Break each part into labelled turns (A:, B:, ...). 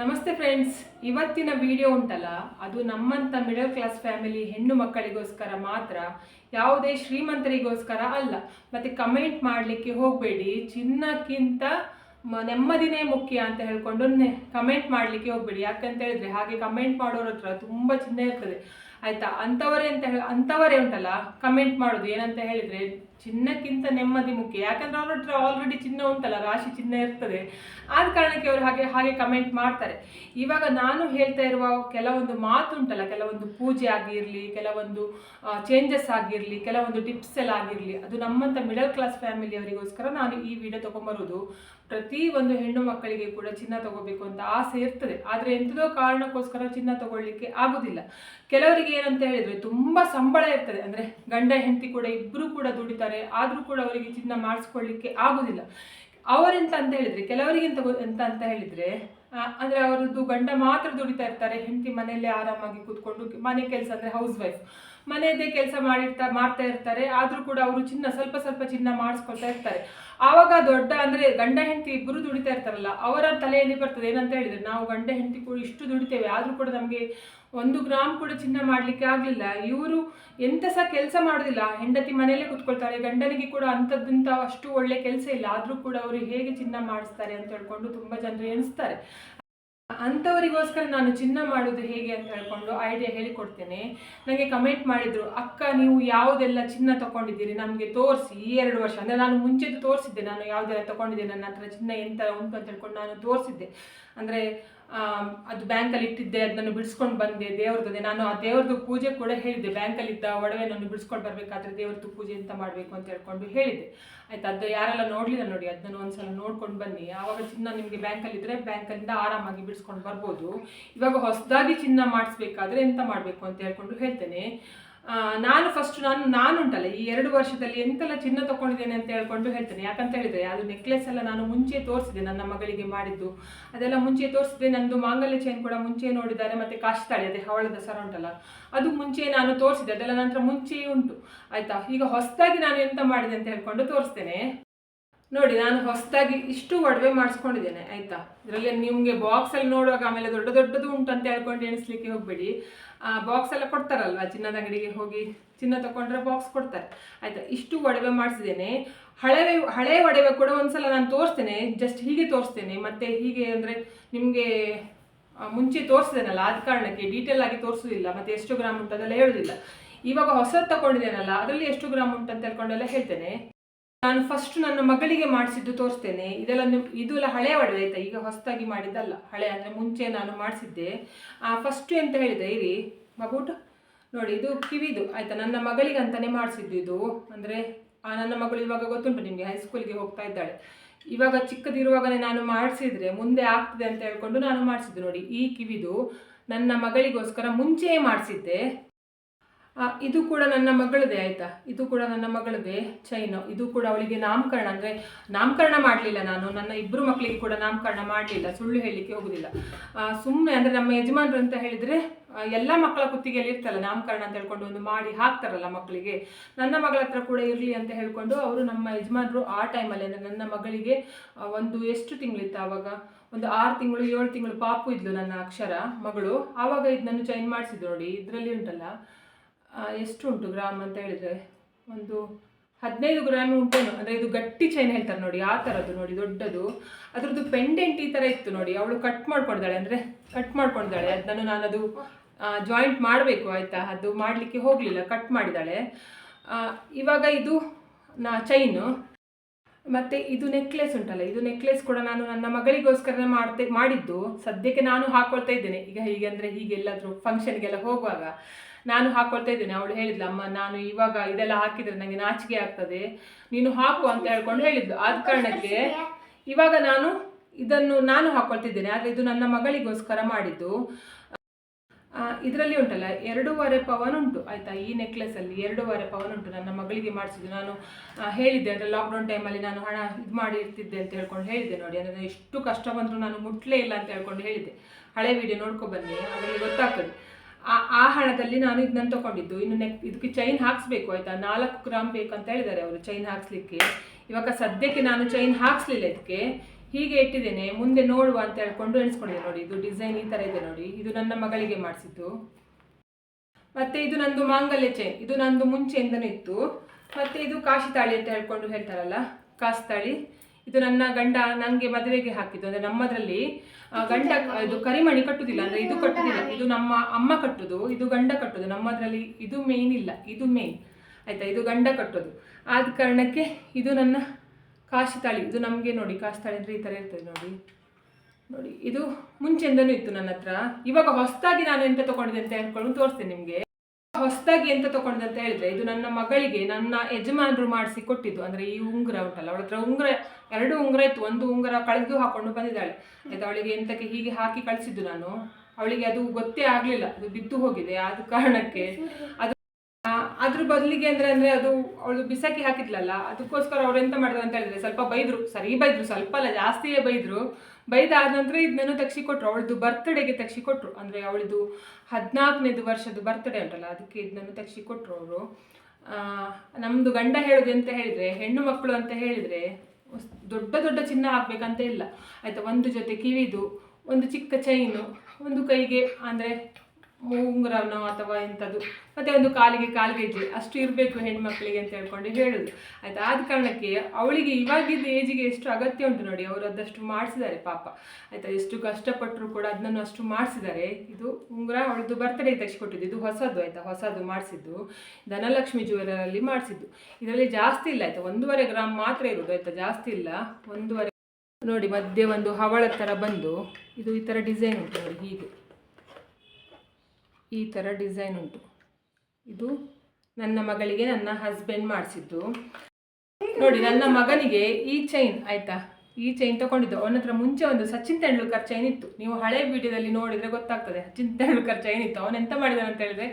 A: ನಮಸ್ತೆ ಫ್ರೆಂಡ್ಸ್, ಇವತ್ತಿನ ವಿಡಿಯೋ ಉಂಟಲ್ಲ, ಅದು ನಮ್ಮಂಥ ಮಿಡಲ್ ಕ್ಲಾಸ್ ಫ್ಯಾಮಿಲಿ ಹೆಣ್ಣು ಮಕ್ಕಳಿಗೋಸ್ಕರ ಮಾತ್ರ, ಯಾವುದೇ ಶ್ರೀಮಂತರಿಗೋಸ್ಕರ ಅಲ್ಲ. ಮತ್ತೆ ಕಮೆಂಟ್ ಮಾಡಲಿಕ್ಕೆ ಹೋಗಬೇಡಿ, ಚಿನ್ನಕ್ಕಿಂತ ನೆಮ್ಮದಿನೇ ಮುಖ್ಯ ಅಂತ ಹೇಳ್ಕೊಂಡು ಕಮೆಂಟ್ ಮಾಡಲಿಕ್ಕೆ ಹೋಗಬೇಡಿ. ಯಾಕಂತ ಹೇಳಿದ್ರೆ, ಹಾಗೆ ಕಮೆಂಟ್ ಮಾಡೋರ ಹತ್ರ ತುಂಬ ಚಿನ್ನ ಇರ್ತದೆ. ಆಯ್ತಾ? ಅಂಥವರೇ ಅಂತ ಹೇಳಿ ಅಂಥವರೇ ಉಂಟಲ್ಲ? ಕಮೆಂಟ್ ಮಾಡೋದು, ಏನಂತ ಹೇಳಿದ್ರೆ, ಚಿನ್ನಕ್ಕಿಂತ ನೆಮ್ಮದಿ ಮುಖ್ಯ. ಯಾಕಂದ್ರೆ ಅವ್ರ ಹತ್ರ ಆಲ್ರೆಡಿ ಚಿನ್ನ ಉಂಟಲ್ಲ, ರಾಶಿ ಚಿನ್ನ ಇರ್ತದೆ. ಆದ ಕಾರಣಕ್ಕೆ ಅವರು ಹಾಗೆ ಹಾಗೆ ಕಮೆಂಟ್ ಮಾಡ್ತಾರೆ. ಇವಾಗ ನಾನು ಹೇಳ್ತಾ ಇರುವ ಕೆಲವೊಂದು ಮಾತುಂಟಲ್ಲ ಕೆಲವೊಂದು ಪೂಜೆ ಆಗಿರಲಿ, ಕೆಲವೊಂದು ಚೇಂಜಸ್ ಆಗಿರಲಿ, ಕೆಲವೊಂದು ಟಿಪ್ಸ್ ಎಲ್ಲ ಆಗಿರಲಿ, ಅದು ನಮ್ಮಂಥ ಮಿಡಲ್ ಕ್ಲಾಸ್ ಫ್ಯಾಮಿಲಿಯವರಿಗೋಸ್ಕರ ನಾನು ಈ ವಿಡಿಯೋ ತೊಗೊಂಬರೋದು. ಪ್ರತಿ ಒಂದು ಹೆಣ್ಣು ಮಕ್ಕಳಿಗೆ ಕೂಡ ಚಿನ್ನ ತಗೋಬೇಕು ಅಂತ ಆಸೆ ಇರ್ತದೆ. ಆದರೆ ಎಂಥದೋ ಕಾರಣಕ್ಕೋಸ್ಕರ ಚಿನ್ನ ತಗೊಳ್ಳಿಕ್ಕೆ ಆಗುದಿಲ್ಲ. ಕೆಲವರಿಗೆ ಏನಂತ ಹೇಳಿದ್ರೆ ತುಂಬ ಸಂಬಳ ಇರ್ತದೆ. ಅಂದರೆ ಗಂಡ, ಹೆಂಡತಿ ಕೂಡ ಇಬ್ಬರು ಕೂಡ ದುಡಿತಾರೆ. ಆದರೂ ಕೂಡ ಅವರಿಗೆ ಚಿನ್ನ ಮಾಡಿಸ್ಕೊಳ್ಳಿಕ್ಕೆ ಆಗುದಿಲ್ಲ. ಅವರೆಂತ ಅಂತ ಹೇಳಿದ್ರೆ, ಕೆಲವರಿಗೆ ಎಂತ ಅಂತ ಹೇಳಿದ್ರೆ ಅಂದ್ರೆ ಅವರದ್ದು ಗಂಡ ಮಾತ್ರ ದುಡಿತಾ ಇರ್ತಾರೆ. ಹೆಂಡತಿ ಮನೆಯಲ್ಲೇ ಆರಾಮಾಗಿ ಕೂತ್ಕೊಂಡು ಮನೆ ಕೆಲಸ ಅಂದ್ರೆ ಹೌಸ್ ವೈಫ್ ಮನೆಯದ್ದೇ ಕೆಲಸ ಮಾಡಿರ್ತಾ, ಮಾಡ್ತಾ ಇರ್ತಾರೆ. ಆದ್ರೂ ಕೂಡ ಅವರು ಚಿನ್ನ, ಸ್ವಲ್ಪ ಸ್ವಲ್ಪ ಚಿನ್ನ ಮಾಡಿಸ್ಕೊಳ್ತಾ ಇರ್ತಾರೆ. ಆವಾಗ ದೊಡ್ಡ ಅಂದ್ರೆ ಗಂಡ ಹೆಂಡತಿ ಇಬ್ಬರು ದುಡಿತಾ ಇರ್ತಾರಲ್ಲ, ಅವರ ತಲೆಯಲ್ಲಿ ಬರ್ತದೆ. ಏನಂತ ಹೇಳಿದ್ರೆ, ನಾವು ಗಂಡ ಹೆಂಡತಿ ಕೂಡ ಇಷ್ಟು ದುಡಿತೇವೆ. ಆದ್ರೂ ಕೂಡ ನಮಗೆ ಒಂದು ಗ್ರಾಮ್ ಕೂಡ ಚಿನ್ನ ಮಾಡ್ಲಿಕ್ಕೆ ಆಗಲಿಲ್ಲ. ಇವರು ಎಂತ ಸಹ ಕೆಲಸ ಮಾಡೋದಿಲ್ಲ. ಹೆಂಡತಿ ಮನೆಯಲ್ಲೇ ಕುತ್ಕೊಳ್ತಾರೆ. ಗಂಡನಿಗೆ ಕೂಡ ಅಂಥದ್ದಂಥ ಅಷ್ಟು ಒಳ್ಳೆ ಕೆಲಸ ಇಲ್ಲ. ಆದ್ರೂ ಕೂಡ ಅವರು ಹೇಗೆ ಚಿನ್ನ ಮಾಡಿಸ್ತಾರೆ ಅಂತ ಹೇಳ್ಕೊಂಡು ತುಂಬಾ ಜನರು ಎಣಿಸ್ತಾರೆ. ಅಂಥವರಿಗೋಸ್ಕರ ನಾನು ಚಿನ್ನ ಮಾಡೋದು ಹೇಗೆ ಅಂತ ಹೇಳ್ಕೊಂಡು ಐಡಿಯಾ ಹೇಳಿಕೊಡ್ತೇನೆ. ನನಗೆ ಕಮೆಂಟ್ ಮಾಡಿದರು, ಅಕ್ಕ, ನೀವು ಯಾವುದೆಲ್ಲ ಚಿನ್ನ ತಗೊಂಡಿದ್ದೀರಿ? ನಮಗೆ ತೋರಿಸಿ, ಈ ಎರಡು ವರ್ಷ. ಅಂದರೆ ನಾನು ಮುಂಚೆದು ತೋರಿಸಿದ್ದೆ, ನಾನು ಯಾವುದೆಲ್ಲ ತೊಗೊಂಡಿದ್ದೆ, ನನ್ನ ಹತ್ರ ಚಿನ್ನ ಎಂತ ಉಂಟು ಅಂತ ಹೇಳ್ಕೊಂಡು ನಾನು ತೋರಿಸಿದ್ದೆ. ಅಂದರೆ ಅದು ಬ್ಯಾಂಕಲ್ಲಿ ಇಟ್ಟಿದ್ದೆ, ಅದನ್ನು ಬಿಡಿಸ್ಕೊಂಡು ಬಂದೆ, ದೇವ್ರದ್ದೇ ನಾನು ಆ ದೇವ್ರದ್ದು ಪೂಜೆ ಕೂಡ ಹೇಳಿದ್ದೆ. ಬ್ಯಾಂಕಲ್ಲಿದ್ದ ಒಡವೆ ನಾನು ಬಿಡಿಸ್ಕೊಂಡು ಬರಬೇಕಾದ್ರೆ ದೇವ್ರದ್ದು ಪೂಜೆ ಅಂತ ಮಾಡಬೇಕು ಅಂತ ಹೇಳ್ಕೊಂಡು ಹೇಳಿದ್ದೆ. ಆಯ್ತು ಅದು ಯಾರೆಲ್ಲ ನೋಡಲಿಲ್ಲ ನೋಡಿ ಅದನ್ನು ಒಂದ್ಸಲ ನೋಡ್ಕೊಂಡು ಬನ್ನಿ. ಆವಾಗ ಚಿನ್ನ ನಿಮಗೆ ಬ್ಯಾಂಕಲ್ಲಿದ್ದರೆ ಬ್ಯಾಂಕಲ್ಲಿಂದ ಆರಾಮಾಗಿ ಬಿಡಿಸ್ಕೊಂಡು ಬರ್ಬೋದು. ಇವಾಗ ಹೊಸದಾಗಿ ಚಿನ್ನ ಮಾಡಿಸ್ಬೇಕಾದ್ರೆ ಎಂತ ಮಾಡಬೇಕು ಅಂತ ಹೇಳ್ಕೊಂಡು ಹೇಳ್ತೇನೆ. ನಾನು ಫಸ್ಟ್ ನಾನು ನಾನು ಉಂಟಲ್ಲ, ಈ ಎರಡು ವರ್ಷದಲ್ಲಿ ಎಂತೆಲ್ಲ ಚಿನ್ನ ತಗೊಂಡಿದ್ದೇನೆ ಅಂತ ಹೇಳ್ಕೊಂಡು ಹೇಳ್ತೇನೆ. ಯಾಕಂತ ಹೇಳಿದ್ರೆ, ಅದು ನೆಕ್ಲೆಸ್ ಎಲ್ಲ ನಾನು ಮುಂಚೆ ತೋರಿಸಿದೆ ನನ್ನ ಮಗಳಿಗೆ ಮಾಡಿದ್ದು. ಅದೆಲ್ಲ ಮುಂಚೆ ತೋರಿಸಿದೆ ನಂದು ಮಾಂಗಲ್ಯ ಚೈನ್ ಕೂಡ ಮುಂಚೆ ನೋಡಿದ್ದಾರೆ, ಮತ್ತೆ ಕಾಶ್ತಾಳಿ, ಅದೇ ಹವಳದ ಸರ ಉಂಟಲ್ಲ. ಅದು ಮುಂಚೆ ನಾನು ತೋರಿಸಿದೆ ಅದೆಲ್ಲ ನಂತರ ಮುಂಚೆಯೇ ಉಂಟು. ಆಯ್ತಾ? ಈಗ ಹೊಸದಾಗಿ ನಾನು ಎಂತ ಮಾಡಿದೆ ಅಂತ ಹೇಳ್ಕೊಂಡು ತೋರಿಸ್ತೇನೆ. ನೋಡಿ, ನಾನು ಹೊಸದಾಗಿ ಇಷ್ಟು ಒಡವೆ ಮಾಡಿಸ್ಕೊಂಡಿದ್ದೇನೆ, ಆಯ್ತಾ? ಇದರಲ್ಲಿ ನಿಮಗೆ ಬಾಕ್ಸಲ್ಲಿ ನೋಡುವಾಗ ಆಮೇಲೆ ದೊಡ್ಡ ದೊಡ್ಡದು ಉಂಟು ಅಂತ ಹೇಳ್ಕೊಂಡು ಎಣಿಸ್ಲಿಕ್ಕೆ ಹೋಗಬೇಡಿ. ಬಾಕ್ಸ್ ಎಲ್ಲ ಕೊಡ್ತಾರಲ್ವಾ? ಚಿನ್ನದ ಅಂಗಡಿಗೆ ಹೋಗಿ ಚಿನ್ನ ತಗೊಂಡ್ರೆ ಬಾಕ್ಸ್ ಕೊಡ್ತಾರೆ. ಆಯಿತಾ? ಇಷ್ಟು ಒಡವೆ ಮಾಡಿಸಿದ್ದೇನೆ. ಹಳೆ ಹಳೆ ಒಡವೆ ಕೂಡ ಒಂದ್ಸಲ ನಾನು ತೋರಿಸ್ತೇನೆ. ಜಸ್ಟ್ ಹೀಗೆ ತೋರಿಸ್ತೇನೆ. ಮತ್ತೆ ಹೀಗೆ ಅಂದರೆ ನಿಮಗೆ ಮುಂಚೆ ತೋರಿಸಿದೇನಲ್ಲ? ಆದ ಕಾರಣಕ್ಕೆ ಡೀಟೇಲ್ ಆಗಿ ತೋರಿಸೋದಿಲ್ಲ. ಮತ್ತೆ ಎಷ್ಟು ಗ್ರಾಮ್ ಉಂಟು ಅದೆಲ್ಲ ಹೇಳೋದಿಲ್ಲ. ಇವಾಗ ಹೊಸದು ತಗೊಂಡಿದ್ದೇನಲ್ಲ ಅದರಲ್ಲಿ ಎಷ್ಟು ಗ್ರಾಮ್ ಉಂಟು ಅಂತ ಹೇಳ್ಕೊಂಡೆಲ್ಲ ಹೇಳ್ತೇನೆ. ನಾನು ಫಸ್ಟ್ ನನ್ನ ಮಗಳಿಗೆ ಮಾಡಿಸಿದ್ದು ತೋರಿಸ್ತೇನೆ. ಇದೆಲ್ಲ ನಿಮ್- ಇದು ಎಲ್ಲ ಹಳೆ ಒಡವೆ ಆಯ್ತಾ? ಈಗ ಹೊಸದಾಗಿ ಮಾಡಿದ್ದಲ್ಲ. ಹಳೆ ಅಂದರೆ ಮುಂಚೆ ನಾನು ಮಾಡಿಸಿದ್ದೆ. ಆ ಫಸ್ಟ್ ಎಂತ ಹೇಳಿದೆ, ಇರಿ ಮಗುಟ ನೋಡಿ, ಇದು ಕಿವಿದು, ಆಯಿತಾ? ನನ್ನ ಮಗಳಿಗೆ ಅಂತಾನೆ ಮಾಡಿಸಿದ್ದು ಇದು. ಅಂದರೆ ನನ್ನ ಮಗಳು ಇವಾಗ ಗೊತ್ತುಂಟು ನಿಮಗೆ ಹೈಸ್ಕೂಲಿಗೆ ಹೋಗ್ತಾ ಇದ್ದಾಳೆ. ಇವಾಗ ಚಿಕ್ಕದಿರುವಾಗಲೇ ನಾನು ಮಾಡಿಸಿದ್ರೆ, ಮುಂದೆ ಆಗ್ತದೆ ಅಂತ ಹೇಳ್ಕೊಂಡು ನಾನು ಮಾಡಿಸಿದ್ದು ನೋಡಿ, ಈ ಕಿವಿದು. ನನ್ನ ಮಗಳಿಗೋಸ್ಕರ ಮುಂಚೆಯೇ ಮಾಡಿಸಿದ್ದೆ. ಇದು ಕೂಡ ನನ್ನ ಮಗಳದೇ ಆಯ್ತಾ? ಇದು ಕೂಡ ನನ್ನ ಮಗಳದೇ? ಚೈನು ಇದು ಕೂಡ ಅವಳಿಗೆ ನಾಮಕರಣ ಅಂದರೆ ನಾಮಕರಣ ಮಾಡಲಿಲ್ಲ ನಾನು. ನನ್ನ ಇಬ್ಬರು ಮಕ್ಕಳಿಗೆ ಕೂಡ ನಾಮಕರಣ ಮಾಡಲಿಲ್ಲ. ಸುಳ್ಳು ಹೇಳಲಿಕ್ಕೆ ಹೋಗುದಿಲ್ಲ. ಸುಮ್ಮನೆ ಅಂದರೆ ನಮ್ಮ ಯಜಮಾನರು ಅಂತ ಹೇಳಿದರೆ ಎಲ್ಲ ಮಕ್ಕಳ ಕುತ್ತಿಗೆಯಲ್ಲಿ ಇರ್ತಲ್ಲ ನಾಮಕರಣ ಅಂತ ಹೇಳ್ಕೊಂಡು ಒಂದು ಮಾಡಿ ಹಾಕ್ತಾರಲ್ಲ ಮಕ್ಕಳಿಗೆ. ನನ್ನ ಮಗಳ ಹತ್ರ ಕೂಡ ಇರಲಿ ಅಂತ ಹೇಳ್ಕೊಂಡು ಅವರು ನಮ್ಮ ಯಜಮಾನರು ಆ ಟೈಮಲ್ಲಿ ಅಂದರೆ ನನ್ನ ಮಗಳಿಗೆ ಒಂದು ಎಷ್ಟು ತಿಂಗಳಿತ್ತು ಆವಾಗ ಒಂದು ಆರು ತಿಂಗಳು, ಏಳು ತಿಂಗಳು ಪಾಪು ಇದ್ಲು ನನ್ನ ಅಕ್ಷರ ಮಗಳು. ಆವಾಗ ಇದನ್ನು ಚೈನ್ ಮಾಡಿಸಿದ್ದು ನೋಡಿ. ಇದರಲ್ಲಿ ಉಂಟಲ್ಲ? ಎಷ್ಟು ಉಂಟು ಗ್ರಾಮ್ ಅಂತ ಹೇಳಿದರೆ? ಒಂದು ಹದಿನೈದು ಗ್ರಾಮ್ ಉಂಟೇನು ಅಂದರೆ ಇದು ಗಟ್ಟಿ ಚೈನ್ ಹೇಳ್ತಾರೆ ನೋಡಿ, ಆ ಥರದ್ದು ನೋಡಿ, ದೊಡ್ಡದು. ಅದರದ್ದು ಪೆಂಡೆಂಟ್ ಈ ಥರ ಇತ್ತು ನೋಡಿ, ಅವಳು ಕಟ್ ಮಾಡ್ಕೊಂಡಾಳೆ ಅಂದರೆ ಕಟ್ ಮಾಡ್ಕೊಂಡಿದ್ದಾಳೆ ಅದನ್ನು ನಾನು ಅದು ಜಾಯಿಂಟ್ ಮಾಡಬೇಕು ಆಯಿತಾ? ಅದು ಮಾಡಲಿಕ್ಕೆ ಹೋಗಲಿಲ್ಲ ಕಟ್ ಮಾಡಿದ್ದಾಳೆ ಇವಾಗ ಇದು, ನಾ ಚೈನು ಮತ್ತು ಇದು ನೆಕ್ಲೆಸ್ ಉಂಟಲ್ಲ, ಇದು ನೆಕ್ಲೆಸ್ ಕೂಡ ನಾನು ನನ್ನ ಮಗಳಿಗೋಸ್ಕರ ಮಾಡ್ತೆ, ಮಾಡಿದ್ದು. ಸದ್ಯಕ್ಕೆ ನಾನು ಹಾಕ್ಕೊಳ್ತಾ ಇದ್ದೇನೆ. ಈಗ ಹೀಗೆ ಅಂದರೆ ಹೀಗೆಲ್ಲಾದರೂ ಫಂಕ್ಷನ್ಗೆಲ್ಲ ಹೋಗುವಾಗ. ನಾನು ಹಾಕೊಳ್ತಾ ಇದ್ದೇನೆ. ಅವಳು ಹೇಳಿದ್ಲು, ಅಮ್ಮ, ನಾನು ಇವಾಗ ಇದೆಲ್ಲ ಹಾಕಿದ್ರೆ ನನಗೆ ನಾಚಿಕೆ ಆಗ್ತದೆ. ನೀನು ಹಾಕು ಅಂತ ಹೇಳ್ಕೊಂಡು ಹೇಳಿದ್ಲು. ಆದ ಕಾರಣಕ್ಕೆ ಇವಾಗ ನಾನು ಇದನ್ನು ನಾನು ಹಾಕೊಳ್ತಿದ್ದೇನೆ. ಆದರೆ ಇದು ನನ್ನ ಮಗಳಿಗೋಸ್ಕರ ಮಾಡಿದ್ದು. ಇದರಲ್ಲಿ ಉಂಟಲ್ಲ, ಎರಡೂವರೆ ಪವನ್ ಉಂಟು. ಆಯಿತಾ? ಈ ನೆಕ್ಲೆಸಲ್ಲಿ ಎರಡೂವರೆ ಪವನ್ ಉಂಟು ನನ್ನ ಮಗಳಿಗೆ ಮಾಡಿಸಿದ್ದು. ನಾನು ಹೇಳಿದ್ದೆ, ಅಂದರೆ ಲಾಕ್ಡೌನ್ ಟೈಮಲ್ಲಿ ನಾನು ಹಣ ಇದು ಮಾಡಿ ಇರ್ತಿದ್ದೆ ಅಂತ ಹೇಳ್ಕೊಂಡು ಹೇಳಿದ್ದೆ ನೋಡಿ. ಅಂದರೆ ಎಷ್ಟು ಕಷ್ಟ ಬಂದರೂ ನಾನು ಮುಟ್ಲೇ ಇಲ್ಲ ಅಂತ ಹೇಳ್ಕೊಂಡು ಹೇಳಿದ್ದೆ. ಹಳೆ ವಿಡಿಯೋ ನೋಡ್ಕೊ ಬನ್ನಿ, ಅದರಲ್ಲಿ ಗೊತ್ತಾಗ್ತದೆ. ಆ ಆ ಹಣದಲ್ಲಿ ನಾನು ಇದನ್ನ ತಗೊಂಡಿದ್ದು. ಇನ್ನು ನೆಕ್ ಇದಕ್ಕೆ ಚೈನ್ ಹಾಕ್ಸ್ಬೇಕು, ಆಯ್ತಾ? ನಾಲ್ಕು ಗ್ರಾಮ್ ಬೇಕು ಅಂತ ಹೇಳಿದ್ದಾರೆ ಅವರು ಚೈನ್ ಹಾಕ್ಸ್ಲಿಕ್ಕೆ. ಇವಾಗ ಸದ್ಯಕ್ಕೆ ನಾನು ಚೈನ್ ಹಾಕ್ಸ್ಲಿಲ್ಲ ಇದಕ್ಕೆ ಹೀಗೆ ಇಟ್ಟಿದ್ದೇನೆ. ಮುಂದೆ ನೋಡುವ ಅಂತ ಹೇಳ್ಕೊಂಡು ಎಣಿಸ್ಕೊಂಡಿದೆ ನೋಡಿ. ಇದು ಡಿಸೈನ್ ಈ ಥರ ಇದೆ ನೋಡಿ. ಇದು ನನ್ನ ಮಗಳಿಗೆ ಮಾಡಿಸಿದ್ದು. ಮತ್ತೆ ಇದು ನಂದು ಮಾಂಗಲ್ಯ ಚೈನ್ ಇದು ನಂದು ಮುಂಚೆಯಿಂದನೂ ಇತ್ತು. ಮತ್ತೆ ಇದು ಕಾಶಿ ತಾಳಿ ಅಂತ ಹೇಳ್ಕೊಂಡು ಹೇಳ್ತಾರಲ್ಲ? ಕಾಸು ತಾಳಿ ಇದು ನನ್ನ ಗಂಡ ನನಗೆ ಮದುವೆಗೆ ಹಾಕಿದ್ದು. ಅಂದ್ರೆ ನಮ್ಮದ್ರಲ್ಲಿ ಗಂಡ ಇದು ಕರಿಮಣಿ ಕಟ್ಟುದಿಲ್ಲ. ಅಂದ್ರೆ ಇದು ಕಟ್ಟುದಿಲ್ಲ. ಇದು ನಮ್ಮ ಅಮ್ಮ ಕಟ್ಟುದು. ಇದು ಗಂಡ ಕಟ್ಟುದು. ನಮ್ಮದ್ರಲ್ಲಿ ಇದು ಮೇನ್ ಇಲ್ಲ. ಇದು ಮೇನ್ ಆಯ್ತಾ? ಇದು ಗಂಡ ಕಟ್ಟೋದು. ಆದ ಕಾರಣಕ್ಕೆ ಇದು ನನ್ನ ಕಾಶಿ ತಾಳಿ. ಇದು ನಮಗೆ ನೋಡಿ ಕಾಶಿ ತಾಳಿ ಅಂದ್ರೆ ಈ ಥರ ಇರ್ತದೆ ನೋಡಿ. ನೋಡಿ ಇದು ಮುಂಚೆಯಿಂದನೂ ಇತ್ತು ನನ್ನ ಹತ್ರ. ಇವಾಗ ಹೊಸದಾಗಿ ನಾನು ಎಂತ ತಗೊಂಡಿದ್ದೆ ಅಂತ ಹೇಳ್ಕೊಂಡು ತೋರಿಸ್ತೇನೆ ನಿಮಗೆ. ಹೊಸದಾಗಿ ಎಂತ ತಗೊಂಡೆ ಅಂತ ಹೇಳಿದ್ರೆ, ಇದು ನನ್ನ ಮಗಳಿಗೆ ನನ್ನ ಯಜಮಾನರು ಮಾಡಿಸಿ ಕೊಟ್ಟಿದ್ದು. ಅಂದ್ರೆ ಈ ಉಂಗುರ ಉಂಟಲ್ಲ ಅವಳ ಹತ್ರ ಉಂಗುರ, ಎರಡು ಉಂಗುರ ಇತ್ತು. ಒಂದು ಉಂಗುರ ಕಳೆದು ಹಾಕೊಂಡು ಬಂದಿದ್ದಾಳೆ. ಆಯ್ತು, ಅವಳಿಗೆ ಎಂತಕ್ಕೆ ಹೀಗೆ ಹಾಕಿ ಕಳಿಸಿದ್ದು ನಾನು? ಅವಳಿಗೆ ಅದು ಗೊತ್ತೇ ಆಗ್ಲಿಲ್ಲ. ಅದು ಬಿದ್ದು ಹೋಗಿದೆ. ಆದ ಕಾರಣಕ್ಕೆ ಅದು ಅದ್ರ ಬದಲಿಗೆ ಅಂದ್ರೆ ಅಂದ್ರೆ ಅದು ಅವಳು ಬಿಸಾಕಿ ಹಾಕಿದ್ಲಲ್ಲ, ಅದಕ್ಕೋಸ್ಕರ ಅವ್ರು ಎಂತ ಮಾಡಿದ್ರು ಅಂತ ಹೇಳಿದ್ರೆ, ಸ್ವಲ್ಪ ಬೈದ್ರು. ಸರಿ, ಬೈದ್ರು. ಸ್ವಲ್ಪ ಅಲ್ಲ, ಜಾಸ್ತಿಯೇ ಬೈದ್ರು. ಬೈದಾದ ನಂತರ ಇದನ್ನು ತಕ್ಷಿ ಕೊಟ್ಟರು ಅವಳದು ಬರ್ತ್ಡೇಗೆ ತಗಿಸಿಕೊಟ್ರು. ಕೊಟ್ರು ಅಂದ್ರೆ ಅವಳದು ಹದಿನಾಲ್ಕನೇದು ವರ್ಷದ ಬರ್ತ್ಡೇ ಉಂಟಲ್ಲ, ಅದಕ್ಕೆ ಇದನ್ನು ತಕ್ಷಿ ಕೊಟ್ಟರು ಅವರು ನಮ್ಮದು ಗಂಡ ಹೇಳೋದು ಅಂತ ಹೇಳಿದ್ರೆ, ಹೆಣ್ಣು ಮಕ್ಕಳು ಅಂತ ಹೇಳಿದ್ರೆ ದೊಡ್ಡ ದೊಡ್ಡ ಚಿನ್ನ ಹಾಕ್ಬೇಕಂತ ಇಲ್ಲ. ಆಯಿತಾ, ಒಂದು ಜೊತೆ ಕಿವಿದು, ಒಂದು ಚಿಕ್ಕ ಚೈನು ಒಂದು ಕೈಗೆ, ಅಂದ್ರೆ ಉಂಗುರನೋ ಅಥವಾ ಇಂಥದ್ದು. ಮತ್ತೆ ಒಂದು ಕಾಲಿಗೆ ಕಾಲ್ಗೆಜ್ಜೆ ಅಷ್ಟು ಇರಬೇಕು ಹೆಣ್ಮಕ್ಳಿಗೆ ಅಂತ ಹೇಳ್ಕೊಂಡು ಹೇಳೋದು. ಆಯ್ತಾ? ಆದ ಕಾರಣಕ್ಕೆ ಅವಳಿಗೆ ಇವಾಗಿದ್ದ ಏಜಿಗೆ ಎಷ್ಟು ಅಗತ್ಯ ಉಂಟು ನೋಡಿ, ಅವರು ಅದಷ್ಟು ಮಾಡಿಸಿದ್ದಾರೆ ಪಾಪ. ಆಯ್ತಾ? ಎಷ್ಟು ಕಷ್ಟಪಟ್ಟರು ಕೂಡ ಅದನ್ನು ಅಷ್ಟು ಮಾಡಿಸಿದ್ದಾರೆ. ಇದು ಉಂಗುರ ಅವಳದು ಬರ್ತಡೇ ತೆಗೆಸಿಕೊಟ್ಟಿದ್ದು. ಇದು ಹೊಸದು, ಆಯ್ತಾ? ಹೊಸದು ಮಾಡಿಸಿದ್ದು. ಧನಲಕ್ಷ್ಮಿ ಜ್ಯುವೆಲರಲ್ಲಿ ಮಾಡಿಸಿದ್ದು. ಇದರಲ್ಲಿ ಜಾಸ್ತಿ ಇಲ್ಲ, ಆಯಿತಾ? ಒಂದೂವರೆ ಗ್ರಾಮ್ ಮಾತ್ರ ಇರೋದು, ಆಯಿತಾ? ಜಾಸ್ತಿ ಇಲ್ಲ. ಒಂದೂವರೆ ನೋಡಿ, ಮಧ್ಯೆ ಒಂದು ಹವಳ ಥರ ಬಂದು, ಇದು ಈ ಥರ ಡಿಸೈನ್ ಉಂಟು ನೋಡಿ, ಹೀಗೆ. ಈ ಥರ ಡಿಸೈನ್ ಉಂಟು. ಇದು ನನ್ನ ಮಗಳಿಗೆ ನನ್ನ ಹಸ್ಬೆಂಡ್ ಮಾಡಿಸಿದ್ದು. ನೋಡಿ, ನನ್ನ ಮಗನಿಗೆ ಈ ಚೈನ್ ಆಯಿತಾ? ಈ ಚೈನ್ ತಗೊಂಡಿದ್ದು. ಅವನ ಹತ್ರ ಮುಂಚೆ ಒಂದು ಸಚಿನ್ ತೆಂಡೂಲ್ಕರ್ ಚೈನ್ ಇತ್ತು. ನೀವು ಹಳೆ ವಿಡಿಯೋದಲ್ಲಿ ನೋಡಿದರೆ ಗೊತ್ತಾಗ್ತದೆ, ಸಚಿನ್ ತೆಂಡೂಲ್ಕರ್ ಚೈನ್ ಇತ್ತು. ಅವನು ಎಂತ ಮಾಡಿದಾನೆ ಅಂತ ಹೇಳಿದ್ರೆ,